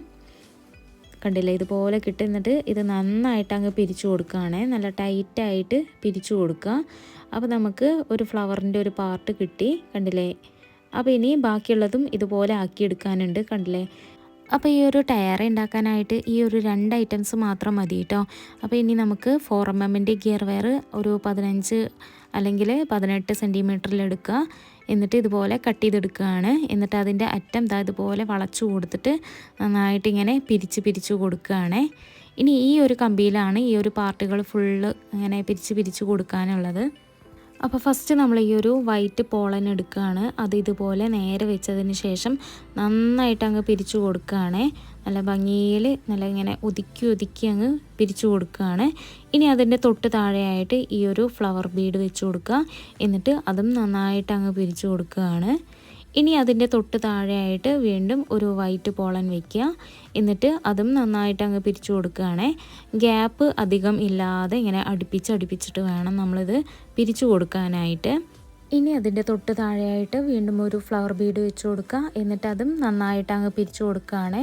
കണ്ടില്ലേ? ഇതുപോലെ കിട്ടുന്നിട്ട് ഇത് നന്നായിട്ട് അങ്ങ് പിരിച്ചു കൊടുക്കുകയാണേ. നല്ല ടൈറ്റായിട്ട് പിരിച്ചു കൊടുക്കുക. അപ്പോൾ നമുക്ക് ഒരു ഫ്ലവറിന്റെ ഒരു പാർട്ട് കിട്ടി കണ്ടില്ലേ? അപ്പോൾ ഇനി ബാക്കിയുള്ളതും ഇതുപോലെ ആക്കിയെടുക്കാനുണ്ട് കണ്ടില്ലേ? അപ്പോൾ ഈ ഒരു ടയർ ഉണ്ടാക്കാനായിട്ട് ഈ ഒരു രണ്ട് ഐറ്റംസ് മാത്രം മതി കേട്ടോ. അപ്പോൾ ഇനി നമുക്ക് ഫോർ എം എമ്മിന്റെ ഗിയർ വയർ ഒരു പതിനഞ്ച് അല്ലെങ്കിൽ പതിനെട്ട് സെന്റിമീറ്ററിൽ എടുക്കുക. എന്നിട്ട് ഇതുപോലെ കട്ട് ചെയ്തെടുക്കുകയാണ്. എന്നിട്ട് അതിന്റെ അറ്റം ദാ ഇതുപോലെ വളച്ചു കൊടുത്തിട്ട് നന്നായിട്ട് ഇങ്ങനെ പിരിച്ച് പിരിച്ച് കൊടുക്കുകയാണ്. ഇനി ഈ ഒരു കമ്പിയിലാണ് ഈ ഒരു പാർട്ടുകൾ ഫുള്ള് ഇങ്ങനെ പിരിച്ച് പിരിച്ച് കൊടുക്കാനുള്ളത്. അപ്പോൾ ഫസ്റ്റ് നമ്മൾ ഈ ഒരു വൈറ്റ് പോളൻ എടുക്കുകയാണ്. അത് ഇതുപോലെ നേരെ വെച്ചതിന് ശേഷം നന്നായിട്ട് അങ്ങ് പിരിച്ചു കൊടുക്കുകയാണ്. നല്ല ഭംഗിയിൽ നല്ല ഇങ്ങനെ ഒതുക്കി ഒതുക്കി അങ്ങ് പിരിച്ചു കൊടുക്കുകയാണ്. ഇനി അതിന്റെ തൊട്ട് താഴെയായിട്ട് ഈ ഒരു ഫ്ലവർ ബീഡ് വെച്ച് കൊടുക്കുക. എന്നിട്ട് അതും നന്നായിട്ട് അങ്ങ് പിരിച്ചു കൊടുക്കുകയാണ്. ഇനി അതിന്റെ തൊട്ട് താഴെയായിട്ട് വീണ്ടും ഒരു വൈറ്റ് പോളൻ വയ്ക്കുക എന്നിട്ട് അതും നന്നായിട്ട് അങ്ങ് പിരിച്ചു കൊടുക്കുകയാണേ. ഗ്യാപ്പ് അധികം ഇല്ലാതെ ഇങ്ങനെ അടുപ്പിച്ച് അടുപ്പിച്ചിട്ട് വേണം നമ്മളിത് പിരിച്ചു കൊടുക്കാനായിട്ട്. ഇനി അതിന്റെ തൊട്ട് താഴെയായിട്ട് വീണ്ടും ഒരു ഫ്ലവർ ബീഡ് വെച്ച് കൊടുക്കുക. എന്നിട്ട് അതും നന്നായിട്ട് അങ്ങ് പിരിച്ചു കൊടുക്കുകയാണേ.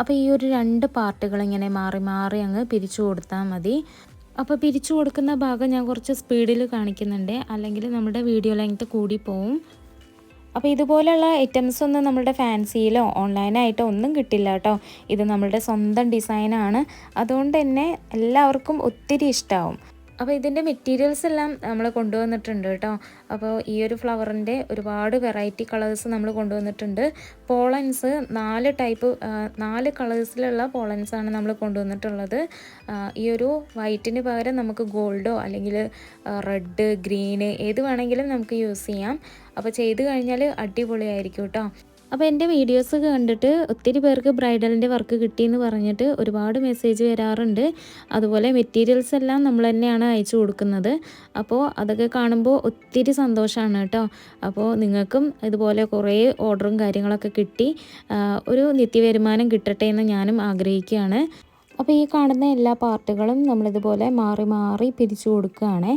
അപ്പോൾ ഈ ഒരു രണ്ട് പാർട്ടുകൾ ഇങ്ങനെ മാറി മാറി അങ്ങ് പിരിച്ചു കൊടുത്താൽ മതി. അപ്പോൾ പിരിച്ചു കൊടുക്കുന്ന ഭാഗം ഞാൻ കുറച്ച് സ്പീഡിൽ കാണിക്കുന്നുണ്ട്. അല്ലെങ്കിൽ നമ്മുടെ വീഡിയോ ലെങ്ത് കൂടി പോവും. അപ്പോൾ ഇതുപോലെയുള്ള ഐറ്റംസ് ഒന്നും നമ്മുടെ ഫാൻസിയിലോ ഓൺലൈനായിട്ടോ ഒന്നും കിട്ടില്ല കേട്ടോ. ഇത് നമ്മളുടെ സ്വന്തം ഡിസൈനാണ് അതുകൊണ്ട് തന്നെ എല്ലാവർക്കും ഒത്തിരി ഇഷ്ടമാവും അപ്പോൾ ഇതിന്റെ മെറ്റീരിയൽസ് എല്ലാം നമ്മൾ കൊണ്ടുവന്നിട്ടുണ്ട് കേട്ടോ. അപ്പോൾ ഈ ഒരു ഫ്ലവറിന്റെ ഒരുപാട് വെറൈറ്റി കളേഴ്സ് നമ്മൾ കൊണ്ടുവന്നിട്ടുണ്ട്. പോളൻസ് നാല് ടൈപ്പ് നാല് കളേഴ്സിലുള്ള പോളൻസാണ് നമ്മൾ കൊണ്ടുവന്നിട്ടുള്ളത്. ഈ ഒരു വൈറ്റിന് പകരം നമുക്ക് ഗോൾഡോ അല്ലെങ്കിൽ റെഡ് ഗ്രീന് ഏത് വേണമെങ്കിലും നമുക്ക് യൂസ് ചെയ്യാം. അപ്പോൾ ചെയ്ത് കഴിഞ്ഞാൽ അടിപൊളിയായിരിക്കും കേട്ടോ. അപ്പോൾ എന്റെ വീഡിയോസ് കണ്ടിട്ട് ഒത്തിരി പേർക്ക് ബ്രൈഡലിന്റെ വർക്ക് കിട്ടിയെന്ന് പറഞ്ഞിട്ട് ഒരുപാട് മെസ്സേജ് വരാറുണ്ട്. അതുപോലെ മെറ്റീരിയൽസ് എല്ലാം നമ്മൾ തന്നെയാണ് അയച്ചു കൊടുക്കുന്നത്. അപ്പോൾ അതൊക്കെ കാണുമ്പോൾ ഒത്തിരി സന്തോഷമാണ് കേട്ടോ. അപ്പോൾ നിങ്ങൾക്കും ഇതുപോലെ കുറേ ഓർഡറും കാര്യങ്ങളൊക്കെ കിട്ടി. ഒരു നിത്യവരുമാനം കിട്ടട്ടെ എന്ന് ഞാനും ആഗ്രഹിക്കുകയാണ്. അപ്പോൾ ഈ കാണുന്ന എല്ലാ പാർട്ടുകളും നമ്മളിതുപോലെ മാറി മാറി പിരിച്ചു കൊടുക്കുകയാണ്.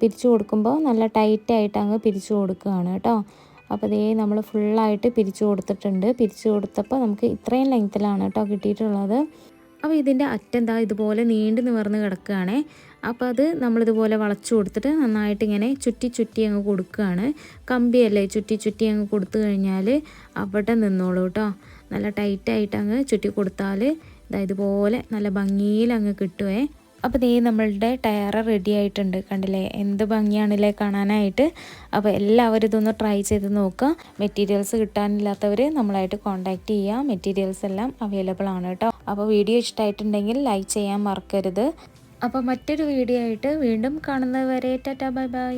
പിരിച്ചു കൊടുക്കുമ്പോൾ നല്ല ടൈറ്റായിട്ട് അങ്ങ് പിരിച്ചു കൊടുക്കുകയാണ് കേട്ടോ. അപ്പോൾ ഇതേ നമ്മൾ ഫുള്ളായിട്ട് പിരിച്ചു കൊടുത്തിട്ടുണ്ട്. പിരിച്ചു കൊടുത്തപ്പോൾ നമുക്ക് ഇത്രയും ലെങ്ത്തിലാണ് കേട്ടോ കിട്ടിയിട്ടുള്ളത്. അപ്പോൾ ഇതിന്റെ അറ്റം ഇതുപോലെ നീണ്ടു നിവർന്ന് കിടക്കുകയാണേ. അപ്പോൾ അത് നമ്മളിതുപോലെ വളച്ചു കൊടുത്തിട്ട് നന്നായിട്ട് ഇങ്ങനെ ചുറ്റി ചുറ്റി അങ്ങ് കൊടുക്കുകയാണ്. കമ്പിയല്ലേ? ചുറ്റി ചുറ്റി അങ്ങ് കൊടുത്തു കഴിഞ്ഞാൽ അവിടെ നിന്നോളൂ കേട്ടോ. നല്ല ടൈറ്റായിട്ട് അങ്ങ് ചുറ്റി കൊടുത്താൽ ഇതുപോലെ നല്ല ഭംഗിയിൽ അങ്ങ് കിട്ടുമേ അപ്പോൾ ദേ നമ്മളുടെ ടയർ റെഡി ആയിട്ടുണ്ട്. കണ്ടില്ലേ? എന്ത് ഭംഗിയാണല്ലേ കാണാനായിട്ട്. അപ്പോൾ എല്ലാവരും ഇതൊന്ന് ട്രൈ ചെയ്ത് നോക്കുക മെറ്റീരിയൽസ് കിട്ടാനില്ലാത്തവർ നമ്മളായിട്ട് കോൺടാക്റ്റ് ചെയ്യുക മെറ്റീരിയൽസ് എല്ലാം അവൈലബിൾ ആണ് കേട്ടോ അപ്പോൾ വീഡിയോ ഇഷ്ടമായിട്ടുണ്ടെങ്കിൽ ലൈക്ക് ചെയ്യാൻ മറക്കരുത്. അപ്പോൾ മറ്റൊരു വീഡിയോ ആയിട്ട് വീണ്ടും കാണുന്നത് വരെ tata bye bye.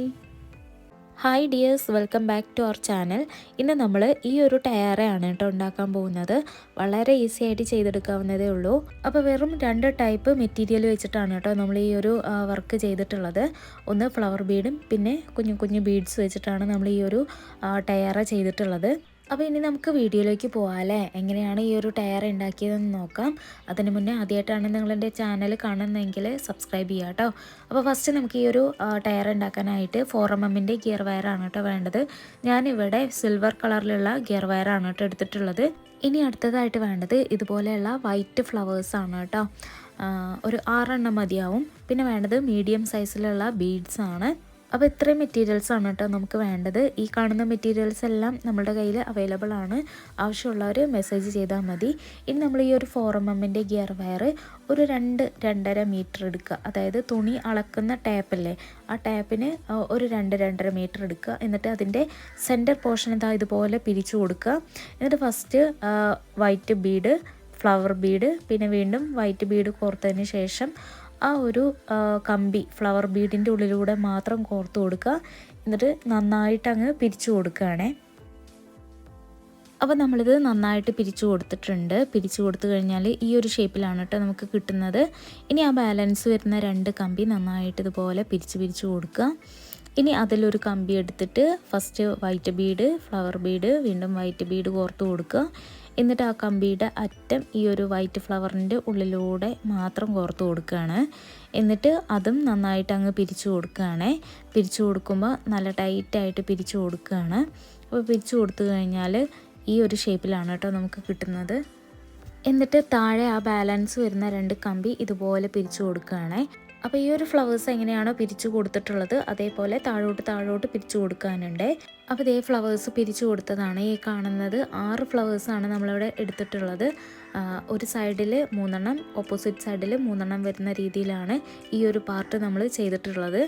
Hi dears welcome back to our channel ഇന്ന് നമ്മൾ ഈ ഒരു ടയറാണ് കേട്ടോ ഉണ്ടാക്കാൻ പോകുന്നത്. വളരെ ഈസി ആയിട്ട് ചെയ്തെടുക്കാവുന്നതേ ഉള്ളൂ. അപ്പോൾ വെറും രണ്ട് ടൈപ്പ് മെറ്റീരിയൽ വെച്ചിട്ടാണ് കേട്ടോ നമ്മൾ ഈ ഒരു വർക്ക് ചെയ്തിട്ടുള്ളത്. ഒന്ന് ഫ്ലവർ ബീഡും പിന്നെ കുഞ്ഞു കുഞ്ഞു ബീഡ്സ് വെച്ചിട്ടാണ് നമ്മൾ ഈ ഒരു ടയറ ചെയ്തിട്ടുള്ളത്. അപ്പോൾ ഇനി നമുക്ക് വീഡിയോയിലേക്ക് പോകാം അല്ലേ എങ്ങനെയാണ് ഈ ഒരു ടയർ ഉണ്ടാക്കിയതെന്ന് നോക്കാം. അതിന് മുന്നേ ആദ്യമായിട്ടാണ് നിങ്ങളെന്റെ ചാനൽ കാണുന്നതെങ്കിൽ സബ്സ്ക്രൈബ് ചെയ്യുക കേട്ടോ അപ്പോൾ ഫസ്റ്റ് നമുക്ക് ഈ ഒരു ടയർ ഉണ്ടാക്കാനായിട്ട് ഫോർ എം എമ്മിന്റെ ഗിയർ വയറാണ് കേട്ടോ വേണ്ടത്. ഞാനിവിടെ സിൽവർ കളറിലുള്ള ഗിയർ വയറാണ് കേട്ടോ എടുത്തിട്ടുള്ളത്. ഇനി അടുത്തതായിട്ട് വേണ്ടത് ഇതുപോലെയുള്ള വൈറ്റ് ഫ്ലവേഴ്സാണ് കേട്ടോ ഒരു ആറെണ്ണം മതിയാവും. പിന്നെ വേണ്ടത് മീഡിയം സൈസിലുള്ള ബീഡ്സാണ് അപ്പോൾ ഇത്രയും മെറ്റീരിയൽസ് ആണ് കേട്ടോ നമുക്ക് വേണ്ടത്. ഈ കാണുന്ന മെറ്റീരിയൽസ് എല്ലാം നമ്മുടെ കയ്യിൽ അവൈലബിൾ ആണ്. ആവശ്യമുള്ളവർ മെസ്സേജ് ചെയ്താൽ മതി. ഇനി നമ്മൾ ഈ ഒരു ഫോർ എം എമ്മിന്റെ ഗിയർ വയർ ഒരു രണ്ട് രണ്ടര മീറ്റർ എടുക്കുക. അതായത് തുണി അളക്കുന്ന ടാപ്പല്ലേ ആ ടാപ്പിന് ഒരു രണ്ട് രണ്ടര മീറ്റർ എടുക്കുക. എന്നിട്ട് അതിന്റെ സെന്റർ പോർഷൻ എന്താ ഇതുപോലെ പിരിച്ചു കൊടുക്കുക. എന്നിട്ട് first white bead flower bead പിന്നെ വീണ്ടും വൈറ്റ് ബീഡ് കോർത്തതിന് ശേഷം ആ ഒരു കമ്പി ഫ്ലവർ ബീഡിന്റെ ഉള്ളിലൂടെ മാത്രം കോർത്ത് കൊടുക്കുക. എന്നിട്ട് നന്നായിട്ട് അങ്ങ് പിരിച്ചു കൊടുക്കുകയാണേ. അപ്പോൾ നമ്മളിത് നന്നായിട്ട് പിരിച്ചു കൊടുത്തിട്ടുണ്ട്. പിരിച്ചു കൊടുത്തു കഴിഞ്ഞാൽ ഈ ഒരു ഷേപ്പിലാണ് കേട്ടോ നമുക്ക് കിട്ടുന്നത്. ഇനി ആ ബാലൻസ് വരുന്ന രണ്ട് കമ്പി നന്നായിട്ട് ഇതുപോലെ പിരിച്ച് പിരിച്ചു കൊടുക്കുക. ഇനി അതിലൊരു കമ്പി എടുത്തിട്ട് first white bead flower bead വീണ്ടും വൈറ്റ് ബീഡ് കോർത്ത് കൊടുക്കുക. എന്നിട്ട് ആ കമ്പിയുടെ അറ്റം ഈ ഒരു വൈറ്റ് ഫ്ലവറിന്റെ ഉള്ളിലൂടെ മാത്രം കോർത്ത് കൊടുക്കുകയാണ്. എന്നിട്ട് അതും നന്നായിട്ട് അങ്ങ് പിരിച്ചു കൊടുക്കുകയാണ്. പിരിച്ചു കൊടുക്കുമ്പോൾ നല്ല ടൈറ്റായിട്ട് പിരിച്ചു കൊടുക്കുകയാണ്. അപ്പോൾ പിരിച്ചു കൊടുത്തു കഴിഞ്ഞാൽ ഈ ഒരു ഷേപ്പിലാണ് കേട്ടോ നമുക്ക് കിട്ടുന്നത്. എന്നിട്ട് താഴെ ആ ബാലൻസ് വരുന്ന രണ്ട് കമ്പി ഇതുപോലെ പിരിച്ചു കൊടുക്കുകയാണ്. അപ്പോൾ ഈ ഒരു ഫ്ലവേഴ്സ് എങ്ങനെയാണോ പിരിച്ചു കൊടുത്തിട്ടുള്ളത് അതേപോലെ താഴോട്ട് താഴോട്ട് പിരിച്ചു കൊടുക്കാനുണ്ട്. അപ്പോൾ ഇതേ ഫ്ലവേഴ്സ് പിരിച്ചു കൊടുത്തതാണ് ഈ കാണുന്നത്. ആറ് ഫ്ലവേഴ്സാണ് നമ്മളിവിടെ എടുത്തിട്ടുള്ളത്. ഒരു സൈഡിൽ മൂന്നെണ്ണം ഓപ്പോസിറ്റ് സൈഡിൽ മൂന്നെണ്ണം വരുന്ന രീതിയിലാണ് ഈ ഒരു പാർട്ട് നമ്മൾ ചെയ്തിട്ടുള്ളത്.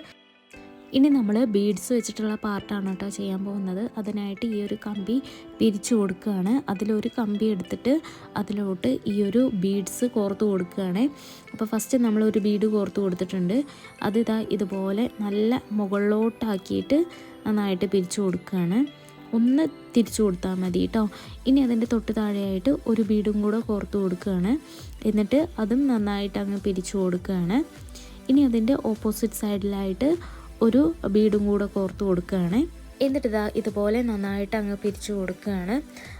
ഇനി നമ്മൾ ബീഡ്സ് വെച്ചിട്ടുള്ള പാർട്ടാണ് കേട്ടോ ചെയ്യാൻ പോകുന്നത്. അതിനായിട്ട് ഈ ഒരു കമ്പി പിരിച്ചു കൊടുക്കുകയാണ്. അതിലൊരു കമ്പി എടുത്തിട്ട് അതിലോട്ട് ഈ ഒരു ബീഡ്സ് കോർത്ത് കൊടുക്കുകയാണ്. അപ്പോൾ ഫസ്റ്റ് നമ്മളൊരു ബീഡ് കോർത്ത് കൊടുത്തിട്ടുണ്ട്. അത് ഇതാ ഇതുപോലെ നല്ല മുകളിലോട്ടാക്കിയിട്ട് നന്നായിട്ട് പിരിച്ചു കൊടുക്കുകയാണ്. ഒന്ന് തിരിച്ചു കൊടുത്താൽ മതി കേട്ടോ ഇനി അതിന്റെ തൊട്ട് താഴെയായിട്ട് ഒരു ബീഡും കൂടെ കോർത്ത് കൊടുക്കുകയാണ്. എന്നിട്ട് അതും നന്നായിട്ട് അങ്ങ് പിരിച്ചു കൊടുക്കുകയാണ്. ഇനി അതിന്റെ ഓപ്പോസിറ്റ് സൈഡിലായിട്ട് ഒരു ബീഡും കൂടെ കോർത്ത് കൊടുക്കുകയാണ്. എന്നിട്ട് ഇതാ ഇതുപോലെ നന്നായിട്ട് അങ്ങ് പിരിച്ചു കൊടുക്കുകയാണ്.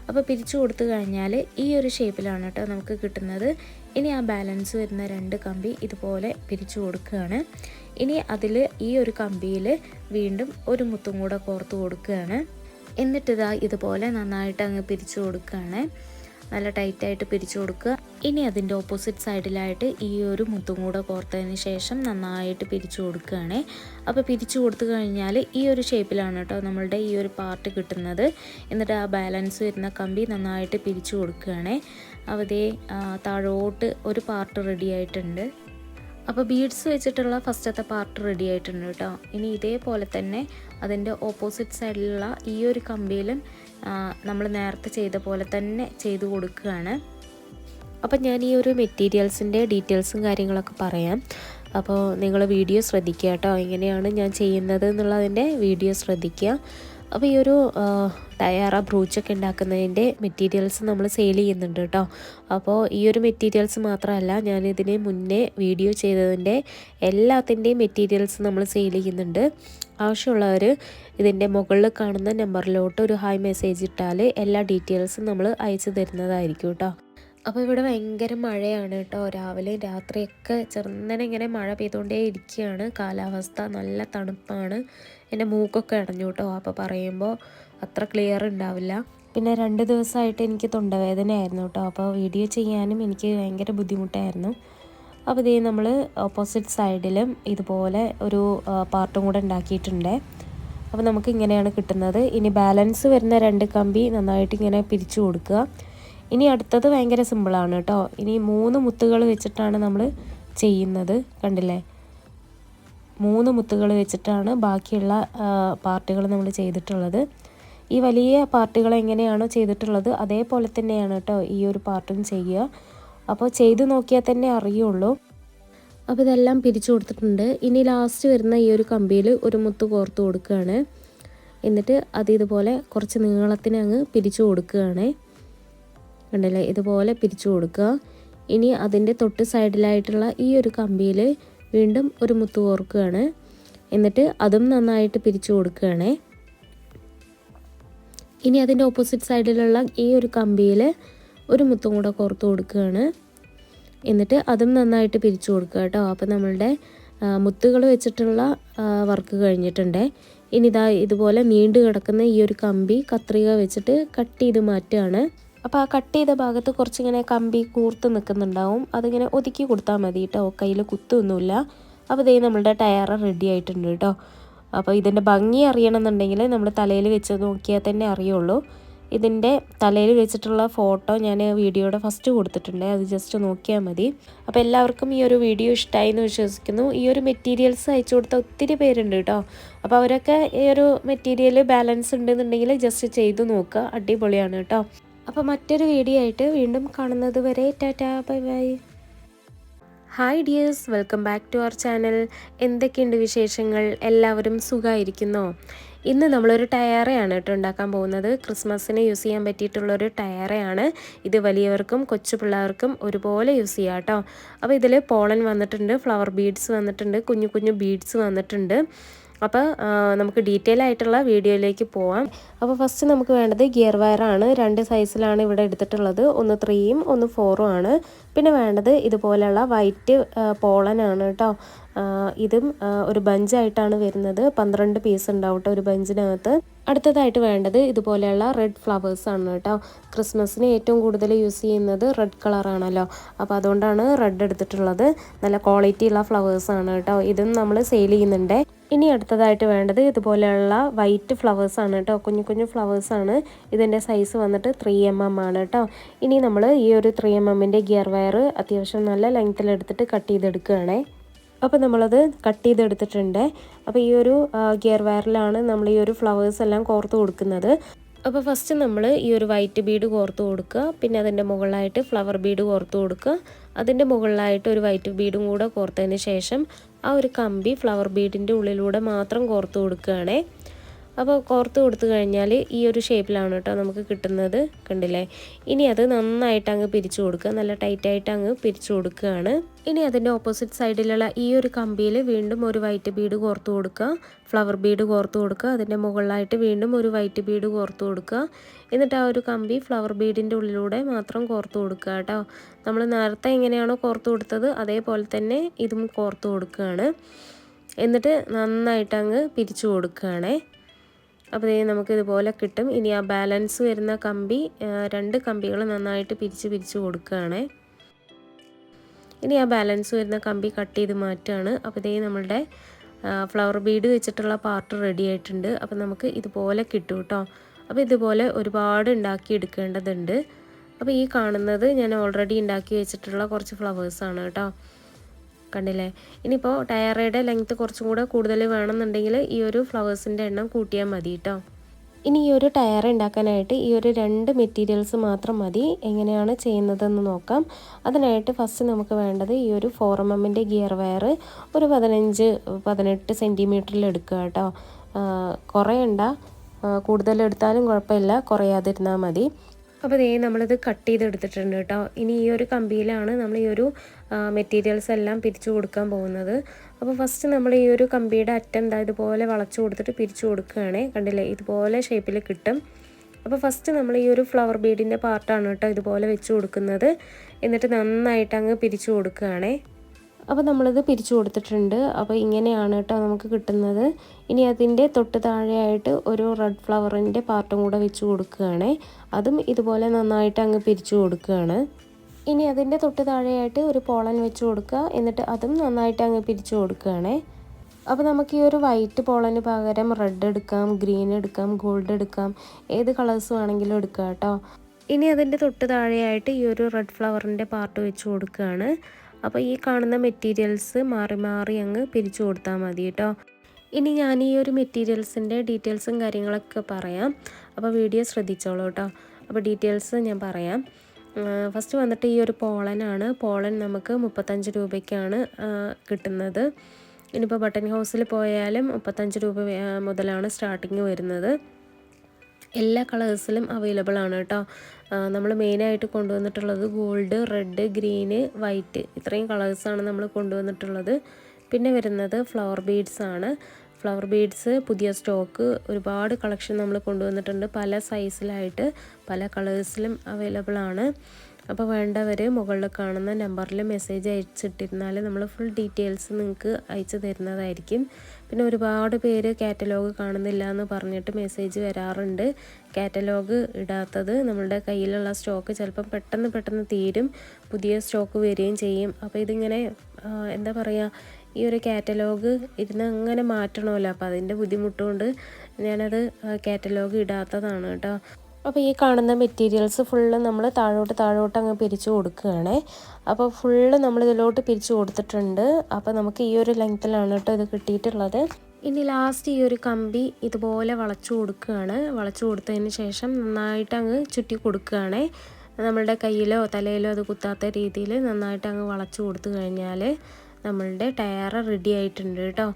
അപ്പോൾ പിരിച്ചു കൊടുത്തു കഴിഞ്ഞാൽ ഈ ഒരു ഷേപ്പിലാണ് കേട്ടോ നമുക്ക് കിട്ടുന്നത്. ഇനി ആ ബാലൻസ് വരുന്ന രണ്ട് കമ്പി ഇതുപോലെ പിരിച്ചു കൊടുക്കുകയാണ്. ഇനി അതിൽ ഈ ഒരു കമ്പിയിൽ വീണ്ടും ഒരു മുത്തും കൂടെ കോർത്ത് കൊടുക്കുകയാണ്. എന്നിട്ടിതാ ഇതുപോലെ നന്നായിട്ട് അങ്ങ് പിരിച്ചു കൊടുക്കുകയാണ്. നല്ല ടൈറ്റായിട്ട് പിരിച്ചു കൊടുക്കുക. ഇനി അതിന്റെ ഓപ്പോസിറ്റ് സൈഡിലായിട്ട് ഈ ഒരു മുത്തും കൂടെ കോർത്തതിന് ശേഷം നന്നായിട്ട് പിരിച്ചു കൊടുക്കുകയാണ്. അപ്പോൾ പിരിച്ചു കൊടുത്തു കഴിഞ്ഞാൽ ഈ ഒരു ഷേപ്പിലാണ് കേട്ടോ നമ്മളുടെ ഈ ഒരു പാർട്ട് കിട്ടുന്നത്. എന്നിട്ട് ആ ബാലൻസ് വരുന്ന കമ്പി നന്നായിട്ട് പിരിച്ചു കൊടുക്കുകയാണ്. അവതേ താഴോട്ട് ഒരു പാർട്ട് റെഡി ആയിട്ടുണ്ട്. അപ്പോൾ ബീഡ്സ് വെച്ചിട്ടുള്ള ഫസ്റ്റത്തെ പാർട്ട് റെഡി ആയിട്ടുണ്ട് കേട്ടോ. ഇനി ഇതേപോലെ തന്നെ അതിന്റെ ഓപ്പോസിറ്റ് സൈഡിലുള്ള ഈ ഒരു കമ്പിയിലും നമ്മൾ നേരത്തെ ചെയ്ത പോലെ തന്നെ ചെയ്തു കൊടുക്കുകയാണ്. അപ്പം ഞാൻ ഈ ഒരു മെറ്റീരിയൽസിന്റെ ഡീറ്റെയിൽസും കാര്യങ്ങളൊക്കെ പറയാം. അപ്പോൾ നിങ്ങൾ വീഡിയോ ശ്രദ്ധിക്കുക കേട്ടോ. എങ്ങനെയാണ് ഞാൻ ചെയ്യുന്നത് എന്നുള്ളതിന്റെ വീഡിയോ ശ്രദ്ധിക്കുക. അപ്പോൾ ഈ ഒരു ടയറ ബ്രൂച്ചൊക്കെ ഉണ്ടാക്കുന്നതിന്റെ മെറ്റീരിയൽസ് നമ്മൾ സെയിൽ ചെയ്യുന്നുണ്ട് കേട്ടോ. അപ്പോൾ ഈ ഒരു മെറ്റീരിയൽസ് മാത്രമല്ല ഞാനിതിന് മുന്നേ വീഡിയോ ചെയ്തതിന്റെ എല്ലാത്തിന്റെയും മെറ്റീരിയൽസ് നമ്മൾ സെയിൽ ചെയ്യുന്നുണ്ട്. ആവശ്യമുള്ളവർ ഇതിന്റെ മുകളിൽ കാണുന്ന നമ്പറിലോട്ട് ഒരു ഹായ് മെസ്സേജ് ഇട്ടാൽ എല്ലാ ഡീറ്റെയിൽസും നമ്മൾ അയച്ചു തരുന്നതായിരിക്കും കേട്ടോ. അപ്പോൾ ഇവിടെ ഭയങ്കര മഴയാണ് കേട്ടോ. രാവിലെ രാത്രിയൊക്കെ ചെറുന്നനെ ഇങ്ങനെ മഴ പെയ്തുകൊണ്ടേ ഇരിക്കുകയാണ് കാലാവസ്ഥ നല്ല തണുപ്പാണ്. എന്റെ മൂക്കൊക്കെ അടഞ്ഞു കേട്ടോ. അപ്പോൾ പറയുമ്പോൾ അത്ര ക്ലിയർ ഉണ്ടാവില്ല. പിന്നെ രണ്ട് ദിവസമായിട്ട് എനിക്ക് തൊണ്ടവേദനയായിരുന്നു കേട്ടോ. അപ്പോൾ വീഡിയോ ചെയ്യാനും എനിക്ക് ഭയങ്കര ബുദ്ധിമുട്ടായിരുന്നു. അപ്പോൾ ഇതേ നമ്മൾ ഓപ്പോസിറ്റ് സൈഡിലും ഇതുപോലെ ഒരു പാർട്ടും കൂടെ ഉണ്ടാക്കിയിട്ടുണ്ട്. അപ്പോൾ നമുക്ക് ഇങ്ങനെയാണ് കിട്ടുന്നത്. ഇനി ബാലൻസ് വരുന്ന രണ്ട് കമ്പി നന്നായിട്ട് ഇങ്ങനെ പിരിച്ചു കൊടുക്കുക. ഇനി അടുത്തത് ഭയങ്കര സിമ്പിളാണ് കേട്ടോ. ഇനി മൂന്ന് മുത്തുകൾ വെച്ചിട്ടാണ് നമ്മൾ ചെയ്യുന്നത്. കണ്ടില്ലേ? മൂന്ന് മുത്തുകൾ വെച്ചിട്ടാണ് ബാക്കിയുള്ള പാർട്ടുകൾ നമ്മൾ ചെയ്തിട്ടുള്ളത്. ഈ വലിയ പാർട്ടുകൾ എങ്ങനെയാണോ ചെയ്തിട്ടുള്ളത് അതേപോലെ തന്നെയാണ് കേട്ടോ ഈ ഒരു പാർട്ടും ചെയ്യുക. അപ്പോൾ ചെയ്ത് നോക്കിയാൽ തന്നെ അറിയുള്ളൂ. അപ്പോൾ ഇതെല്ലാം പിരിച്ചു കൊടുത്തിട്ടുണ്ട്. ഇനി ലാസ്റ്റ് വരുന്ന ഈ ഒരു കമ്പിയിൽ ഒരു മുത്ത് കോർത്ത് കൊടുക്കുകയാണ്. എന്നിട്ട് അത് ഇതുപോലെ കുറച്ച് നീളത്തിന് അങ്ങ് പിരിച്ചു കൊടുക്കുകയാണ്. കണ്ടല്ലേ? ഇതുപോലെ പിരിച്ചു കൊടുക്കുക. ഇനി അതിന്റെ തൊട്ട് സൈഡിലായിട്ടുള്ള ഈ ഒരു കമ്പിയിൽ വീണ്ടും ഒരു മുത്ത് കോർക്കുകയാണ് എന്നിട്ട് അതും നന്നായിട്ട് പിരിച്ചു കൊടുക്കുകയാണ്. ഇനി അതിന്റെ ഓപ്പോസിറ്റ് സൈഡിലുള്ള ഈ ഒരു കമ്പിയിൽ ഒരു മുത്തും കൂടെ കോർത്ത് കൊടുക്കുകയാണ്. എന്നിട്ട് അതും നന്നായിട്ട് പിരിച്ചു കൊടുക്കുക കേട്ടോ. അപ്പോൾ നമ്മളുടെ മുത്തുകൾ വെച്ചിട്ടുള്ള വർക്ക് കഴിഞ്ഞിട്ടുണ്ട്. ഇനി ഇതാ ഇതുപോലെ നീണ്ടു കിടക്കുന്ന ഈ ഒരു കമ്പി കത്രിക വെച്ചിട്ട് കട്ട് ചെയ്ത് മാറ്റുകയാണ്. അപ്പോൾ ആ കട്ട് ചെയ്ത ഭാഗത്ത് കുറച്ചിങ്ങനെ കമ്പി കൂർത്ത് നിൽക്കുന്നുണ്ടാവും. അതിങ്ങനെ ഒതുക്കി കൊടുത്താൽ മതി കേട്ടോ കയ്യിൽ കുത്തൊന്നുമില്ല. അപ്പോൾ ഇതേ നമ്മളുടെ ടയർ റെഡി ആയിട്ടുണ്ട് കേട്ടോ അപ്പോൾ ഇതിന്റെ ഭംഗി അറിയണമെന്നുണ്ടെങ്കിൽ നമ്മൾ തലയിൽ വെച്ച് നോക്കിയാൽ തന്നെ അറിയുള്ളൂ. ഇതിന്റെ തലയിൽ വെച്ചിട്ടുള്ള ഫോട്ടോ ഞാൻ വീഡിയോയുടെ ഫസ്റ്റ് കൊടുത്തിട്ടുണ്ട്. അത് ജസ്റ്റ് നോക്കിയാൽ മതി. അപ്പോൾ എല്ലാവർക്കും ഈ ഒരു വീഡിയോ ഇഷ്ടമായി എന്ന് വിശ്വസിക്കുന്നു. ഈ ഒരു മെറ്റീരിയൽസ് അയച്ചു കൊടുത്ത ഒത്തിരി പേരുണ്ട് കേട്ടോ അപ്പോൾ അവരൊക്കെ ഈ ഒരു മെറ്റീരിയൽ ബാലൻസ് ഉണ്ടെന്നുണ്ടെങ്കിൽ ജസ്റ്റ് ചെയ്ത് നോക്കുക. അടിപൊളിയാണ് കേട്ടോ അപ്പോൾ മറ്റൊരു വീഡിയോ ആയിട്ട് വീണ്ടും കാണുന്നത് വരെ tata bye bye. Hi dears welcome back to our channel എന്തൊക്കെയുണ്ട് വിശേഷങ്ങൾ? എല്ലാവരും സുഖമായിരിക്കുന്നോ ഇന്ന് നമ്മളൊരു ടയറയാണ് കേട്ടോ ഉണ്ടാക്കാൻ പോകുന്നത്. ക്രിസ്മസിന് യൂസ് ചെയ്യാൻ പറ്റിയിട്ടുള്ളൊരു ടയറയാണ്. ഇത് വലിയവർക്കും കൊച്ചു പിള്ളേർക്കും ഒരുപോലെ യൂസ് ചെയ്യാം കേട്ടോ. അപ്പോൾ ഇതിൽ പോളൻ വന്നിട്ടുണ്ട് ഫ്ലവർ ബീഡ്സ് വന്നിട്ടുണ്ട് കുഞ്ഞു കുഞ്ഞു ബീഡ്സ് വന്നിട്ടുണ്ട്. അപ്പോൾ നമുക്ക് ഡീറ്റെയിൽ ആയിട്ടുള്ള വീഡിയോയിലേക്ക് പോവാം. അപ്പോൾ ഫസ്റ്റ് നമുക്ക് വേണ്ടത് ഗിയർ വയറാണ് രണ്ട് സൈസിലാണ് ഇവിടെ എടുത്തിട്ടുള്ളത്. ഒന്ന് ത്രീയും ഒന്ന് ഫോറും ആണ്. പിന്നെ വേണ്ടത് ഇതുപോലെയുള്ള വൈറ്റ് പോളനാണ് കേട്ടോ. ഇതും ഒരു ബഞ്ചായിട്ടാണ് വരുന്നത്. പന്ത്രണ്ട് പീസ് ഉണ്ടാവും കേട്ടോ ഒരു ബഞ്ചിനകത്ത്. അടുത്തതായിട്ട് വേണ്ടത് ഇതുപോലെയുള്ള റെഡ് ഫ്ലവേഴ്സ് ആണ് കേട്ടോ. ക്രിസ്മസിന് ഏറ്റവും കൂടുതൽ യൂസ് ചെയ്യുന്നത് റെഡ് കളറാണല്ലോ അപ്പോൾ അതുകൊണ്ടാണ് റെഡ് എടുത്തിട്ടുള്ളത്. നല്ല ക്വാളിറ്റി ഉള്ള ആണ് കേട്ടോ. ഇതും നമ്മൾ സെയിൽ ചെയ്യുന്നുണ്ട്. ഇനി അടുത്തതായിട്ട് വേണ്ടത് ഇതുപോലെയുള്ള വൈറ്റ് ആണ് കേട്ടോ. കുഞ്ഞു കുഞ്ഞു ഫ്ലവേഴ്സ് ആണ്. ഇതിന്റെ സൈസ് വന്നിട്ട് ത്രീ എം എം ആണ് കേട്ടോ. ഇനി നമ്മൾ ഈ ഒരു ത്രീ എം എമ്മിന്റെ ഗിയർ വയർ അത്യാവശ്യം നല്ല ലെങ്ത്തിലെടുത്തിട്ട് കട്ട് ചെയ്തെടുക്കുകയാണേ. അപ്പോൾ നമ്മളത് കട്ട് ചെയ്തെടുത്തിട്ടുണ്ട്. അപ്പോൾ ഈ ഒരു ഗിയർ വയറിലാണ് നമ്മൾ ഈ ഒരു ഫ്ലവേഴ്സ് എല്ലാം കോർത്ത് കൊടുക്കുന്നത്. അപ്പോൾ ഫസ്റ്റ് നമ്മൾ ഈ ഒരു വൈറ്റ് ബീഡ് കോർത്ത് കൊടുക്കുക. പിന്നെ അതിന്റെ മുകളിലായിട്ട് ഫ്ലവർ ബീഡ് കോർത്ത് കൊടുക്കുക. അതിന്റെ മുകളിലായിട്ട് ഒരു വൈറ്റ് ബീഡും കൂടെ കോർത്തതിന് ശേഷം ആ ഒരു കമ്പി ഫ്ലവർ ബീഡിന്റെ ഉള്ളിലൂടെ മാത്രം കോർത്ത് കൊടുക്കുകയാണേ. അപ്പോൾ കോർത്ത് കൊടുത്തു കഴിഞ്ഞാൽ ഈ ഒരു ഷേപ്പിലാണ് കേട്ടോ നമുക്ക് കിട്ടുന്നത് കണ്ടില്ലേ? ഇനി അത് നന്നായിട്ട് അങ്ങ് പിരിച്ചു കൊടുക്കുക നല്ല ടൈറ്റായിട്ട് അങ്ങ് പിരിച്ചു കൊടുക്കുകയാണ്. ഇനി അതിന്റെ ഓപ്പോസിറ്റ് സൈഡിലുള്ള ഈ ഒരു കമ്പിയിൽ വീണ്ടും ഒരു വൈറ്റ് ബീഡ് കോർത്ത് കൊടുക്കുക ഫ്ലവർ ബീഡ് കോർത്ത് കൊടുക്കുക അതിന്റെ മുകളിലായിട്ട് വീണ്ടും ഒരു വൈറ്റ് ബീഡ് കോർത്ത് കൊടുക്കുക. എന്നിട്ട് ആ ഒരു കമ്പി ഫ്ലവർ ബീഡിന്റെ ഉള്ളിലൂടെ മാത്രം കോർത്ത് കൊടുക്കുക കേട്ടോ. നമ്മൾ നേരത്തെ എങ്ങനെയാണോ കോർത്ത് കൊടുത്തത് അതേപോലെ തന്നെ ഇതും കോർത്ത് കൊടുക്കുകയാണ്. എന്നിട്ട് നന്നായിട്ട് അങ്ങ് പിരിച്ചു കൊടുക്കുകയാണേ. അപ്പോൾ ഇതേ നമുക്ക് ഇതുപോലെ കിട്ടും. ഇനി ആ ബാലൻസ് വരുന്ന കമ്പി രണ്ട് കമ്പികൾ നന്നായിട്ട് പിരിച്ച് പിരിച്ച് കൊടുക്കുകയാണേ. ഇനി ആ ബാലൻസ് വരുന്ന കമ്പി കട്ട് ചെയ്ത് മാറ്റുകയാണ്. അപ്പോൾ ഇതേ നമ്മളുടെ ഫ്ലവർ ബീഡ് വെച്ചിട്ടുള്ള പാർട്ട് റെഡി ആയിട്ടുണ്ട്. അപ്പോൾ നമുക്ക് ഇതുപോലെ കിട്ടും കേട്ടോ. അപ്പോൾ ഇതുപോലെ ഒരുപാട് ഉണ്ടാക്കി എടുക്കേണ്ടതുണ്ട്. അപ്പോൾ ഈ കാണുന്നത് ഞാൻ ഓൾറെഡി ഉണ്ടാക്കി വെച്ചിട്ടുള്ള കുറച്ച് ഫ്ലവേഴ്സാണ് കേട്ടോ. കണ്ടില്ലേ? ഇനിയിപ്പോൾ ടയറയുടെ ലെങ്ത്ത് കുറച്ചും കൂടെ കൂടുതൽ വേണമെന്നുണ്ടെങ്കിൽ ഈ ഒരു ഫ്ലവേഴ്സിന്റെ എണ്ണം കൂട്ടിയാൽ മതി കേട്ടോ ഇനി ഈ ഒരു ടയർ ഉണ്ടാക്കാനായിട്ട് ഈ ഒരു രണ്ട് മെറ്റീരിയൽസ് മാത്രം മതി. എങ്ങനെയാണ് ചെയ്യുന്നതെന്ന് നോക്കാം. അതിനായിട്ട് ഫസ്റ്റ് നമുക്ക് വേണ്ടത് ഈ ഒരു ഫോർ എം എമ്മിന്റെ ഗിയർ വയർ ഒരു പതിനഞ്ച് പതിനെട്ട് സെന്റിമീറ്ററിൽ എടുക്കുക കേട്ടോ കുറയണ്ട. കൂടുതലെടുത്താലും കുഴപ്പമില്ല. കുറയാതിരുന്നാൽ മതി. അപ്പോൾ ദേ നമ്മളിത് കട്ട് ചെയ്തെടുത്തിട്ടുണ്ട് കേട്ടോ ഇനി ഈ ഒരു കമ്പിയിലാണ് നമ്മൾ ഈ ഒരു മെറ്റീരിയൽസ് എല്ലാം പിരിച്ചു കൊടുക്കാൻ പോകുന്നത്. അപ്പോൾ ഫസ്റ്റ് നമ്മൾ ഈ ഒരു കമ്പിയുടെ അറ്റം എന്താ ഇതുപോലെ വളച്ചു കൊടുത്തിട്ട് പിരിച്ചു കൊടുക്കുകയാണേ. കണ്ടില്ലേ? ഇതുപോലെ ഷേപ്പിൽ കിട്ടും. അപ്പോൾ ഫസ്റ്റ് നമ്മൾ ഈ ഒരു ഫ്ലവർ ബീഡിന്റെ പാർട്ടാണ് കേട്ടോ ഇതുപോലെ വെച്ച് കൊടുക്കുന്നത്. എന്നിട്ട് നന്നായിട്ട് അങ്ങ് പിരിച്ചു കൊടുക്കുകയാണേ. അപ്പോൾ നമ്മളിത് പിരിച്ചു കൊടുത്തിട്ടുണ്ട്. അപ്പോൾ ഇങ്ങനെയാണ് കേട്ടോ നമുക്ക് കിട്ടുന്നത്. ഇനി അതിന്റെ തൊട്ട് താഴെയായിട്ട് ഒരു റെഡ് ഫ്ലവറിന്റെ പാർട്ടും കൂടെ വെച്ച് കൊടുക്കുകയാണേ. അതും ഇതുപോലെ നന്നായിട്ട് അങ്ങ് പിരിച്ചു കൊടുക്കുകയാണ്. ഇനി അതിന്റെ തൊട്ട് താഴെയായിട്ട് ഒരു പോളൻ വെച്ച് കൊടുക്കുക. എന്നിട്ട് അതും നന്നായിട്ട് അങ്ങ് പിരിച്ചു കൊടുക്കുകയാണേ. അപ്പോൾ നമുക്ക് ഈ ഒരു വൈറ്റ് പോളന് പകരം റെഡ് എടുക്കാം ഗ്രീൻ എടുക്കാം ഗോൾഡ് എടുക്കാം. ഏത് കളേഴ്സ് വേണമെങ്കിലും എടുക്കാം കേട്ടോ. ഇനി അതിന്റെ തൊട്ട് താഴെയായിട്ട് ഈ ഒരു റെഡ് ഫ്ലവറിന്റെ പാർട്ട് വെച്ച് കൊടുക്കുകയാണ്. അപ്പോൾ ഈ കാണുന്ന മെറ്റീരിയൽസ് മാറി മാറി അങ്ങ് പിരിച്ചു കൊടുത്താൽ മതി കേട്ടോ. ഇനി ഞാൻ ഈ ഒരു മെറ്റീരിയൽസിന്റെ ഡീറ്റെയിൽസും കാര്യങ്ങളൊക്കെ പറയാം. അപ്പോൾ വീഡിയോ ശ്രദ്ധിച്ചോളൂ കേട്ടോ. അപ്പോൾ ഡീറ്റെയിൽസ് ഞാൻ പറയാം. ഫസ്റ്റ് വന്നിട്ട് ഈ ഒരു പോളനാണ്. പോളൻ നമുക്ക് മുപ്പത്തഞ്ച് രൂപയ്ക്കാണ് കിട്ടുന്നത്. ഇനിയിപ്പോൾ ബട്ടൺ ഹൗസിൽ പോയാലും മുപ്പത്തഞ്ച് രൂപ മുതലാണ് സ്റ്റാർട്ടിങ് വരുന്നത്. എല്ലാ കളേഴ്സിലും അവൈലബിൾ ആണ് കേട്ടോ. നമ്മൾ മെയിനായിട്ട് കൊണ്ടുവന്നിട്ടുള്ളത് ഗോൾഡ് റെഡ് ഗ്രീന് വൈറ്റ് ഇത്രയും കളേഴ്സാണ് നമ്മൾ കൊണ്ടുവന്നിട്ടുള്ളത്. പിന്നെ വരുന്നത് ഫ്ലവർ ബീഡ്സ് ആണ്. ഫ്ലവർ ബീഡ്സ് പുതിയ സ്റ്റോക്ക് ഒരുപാട് കളക്ഷൻ നമ്മൾ കൊണ്ടുവന്നിട്ടുണ്ട്. പല സൈസിലായിട്ട് പല കളേഴ്സിലും അവൈലബിൾ ആണ്. അപ്പോൾ വേണ്ടവർ മുകളിൽ കാണുന്ന നമ്പറിൽ മെസ്സേജ് അയച്ചിട്ടിരുന്നാൽ നമ്മൾ ഫുൾ ഡീറ്റെയിൽസ് നിങ്ങൾക്ക് അയച്ചു തരുന്നതായിരിക്കും. പിന്നെ ഒരുപാട് പേര് കാറ്റലോഗ് കാണുന്നില്ല എന്ന് പറഞ്ഞിട്ട് മെസ്സേജ് വരാറുണ്ട്. കാറ്റലോഗ് ഇടാത്തത് നമ്മളുടെ കയ്യിലുള്ള സ്റ്റോക്ക് ചിലപ്പം പെട്ടെന്ന് പെട്ടെന്ന് തീരും. പുതിയ സ്റ്റോക്ക് വരികയും ചെയ്യും. അപ്പോൾ ഇതിങ്ങനെ എന്താ പറയുക ഈ ഒരു കാറ്റലോഗ് ഇതിന് അങ്ങനെ മാറ്റണമല്ലോ. അപ്പോൾ അതിന്റെ ബുദ്ധിമുട്ടുകൊണ്ട് ഞാനത് കാറ്റലോഗ് ഇടാത്തതാണ് കേട്ടോ. അപ്പോൾ ഈ കാണുന്ന മെറ്റീരിയൽസ് ഫുള്ള് നമ്മൾ താഴോട്ട് താഴോട്ട് അങ്ങ് പിരിച്ചു കൊടുക്കുകയാണ്. അപ്പോൾ ഫുള്ള് നമ്മൾ ഇതിലോട്ട് പിരിച്ചു കൊടുത്തിട്ടുണ്ട്. അപ്പോൾ നമുക്ക് ഈ ഒരു ലെങ്ത്തിലാണ് കേട്ടോ ഇത് കിട്ടിയിട്ടുള്ളത്. ഇനി ലാസ്റ്റ് ഈ ഒരു കമ്പി ഇതുപോലെ വളച്ചു കൊടുക്കുകയാണ്. വളച്ചു കൊടുത്തതിന് ശേഷം നന്നായിട്ട് അങ്ങ് ചുറ്റി കൊടുക്കുകയാണ്. നമ്മളുടെ കയ്യിലോ തലയിലോ അത് കുത്താത്ത രീതിയിൽ നന്നായിട്ട് അങ്ങ് വളച്ചു കൊടുത്തു കഴിഞ്ഞാൽ നമ്മളുടെ ടയർ റെഡി ആയിട്ടുണ്ട് കേട്ടോ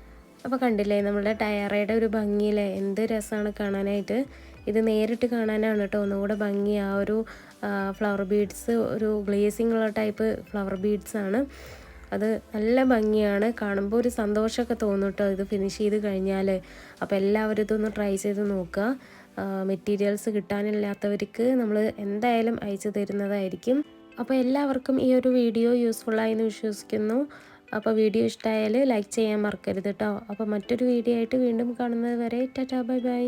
അപ്പോൾ കണ്ടില്ലേ നമ്മളുടെ ടയറയുടെ ഒരു ഭംഗിയിലെ എന്ത് രസമാണ് കാണാനായിട്ട്. ഇത് നേരിട്ട് കാണാനാണ് കേട്ടോ ഒന്നുകൂടെ ഭംഗി ആ ഒരു ഫ്ലവർ ബീഡ്സ് ഒരു ഗ്ലേസിംഗ് ഉള്ള ടൈപ്പ് ഫ്ലവർ ബീഡ്സ് ആണ്. അത് നല്ല ഭംഗിയാണ്. കാണുമ്പോൾ ഒരു സന്തോഷമൊക്കെ തോന്നും കേട്ടോ ഇത് ഫിനിഷ് ചെയ്ത് കഴിഞ്ഞാൽ അപ്പോൾ എല്ലാവരും ഇതൊന്ന് ട്രൈ ചെയ്ത് നോക്കുക. മെറ്റീരിയൽസ് കിട്ടാനില്ലാത്തവർക്ക് നമ്മൾ എന്തായാലും അയച്ചു തരുന്നതായിരിക്കും. അപ്പോൾ എല്ലാവർക്കും ഈ ഒരു വീഡിയോ യൂസ്ഫുള്ളായി എന്ന് വിശ്വസിക്കുന്നു. അപ്പോൾ വീഡിയോ ഇഷ്ടമായാൽ ലൈക്ക് ചെയ്യാൻ മറക്കരുത് കേട്ടോ അപ്പോൾ മറ്റൊരു വീഡിയോ ആയിട്ട് വീണ്ടും കാണുന്നത് വരെ ടാറ്റാ ബൈ ബൈ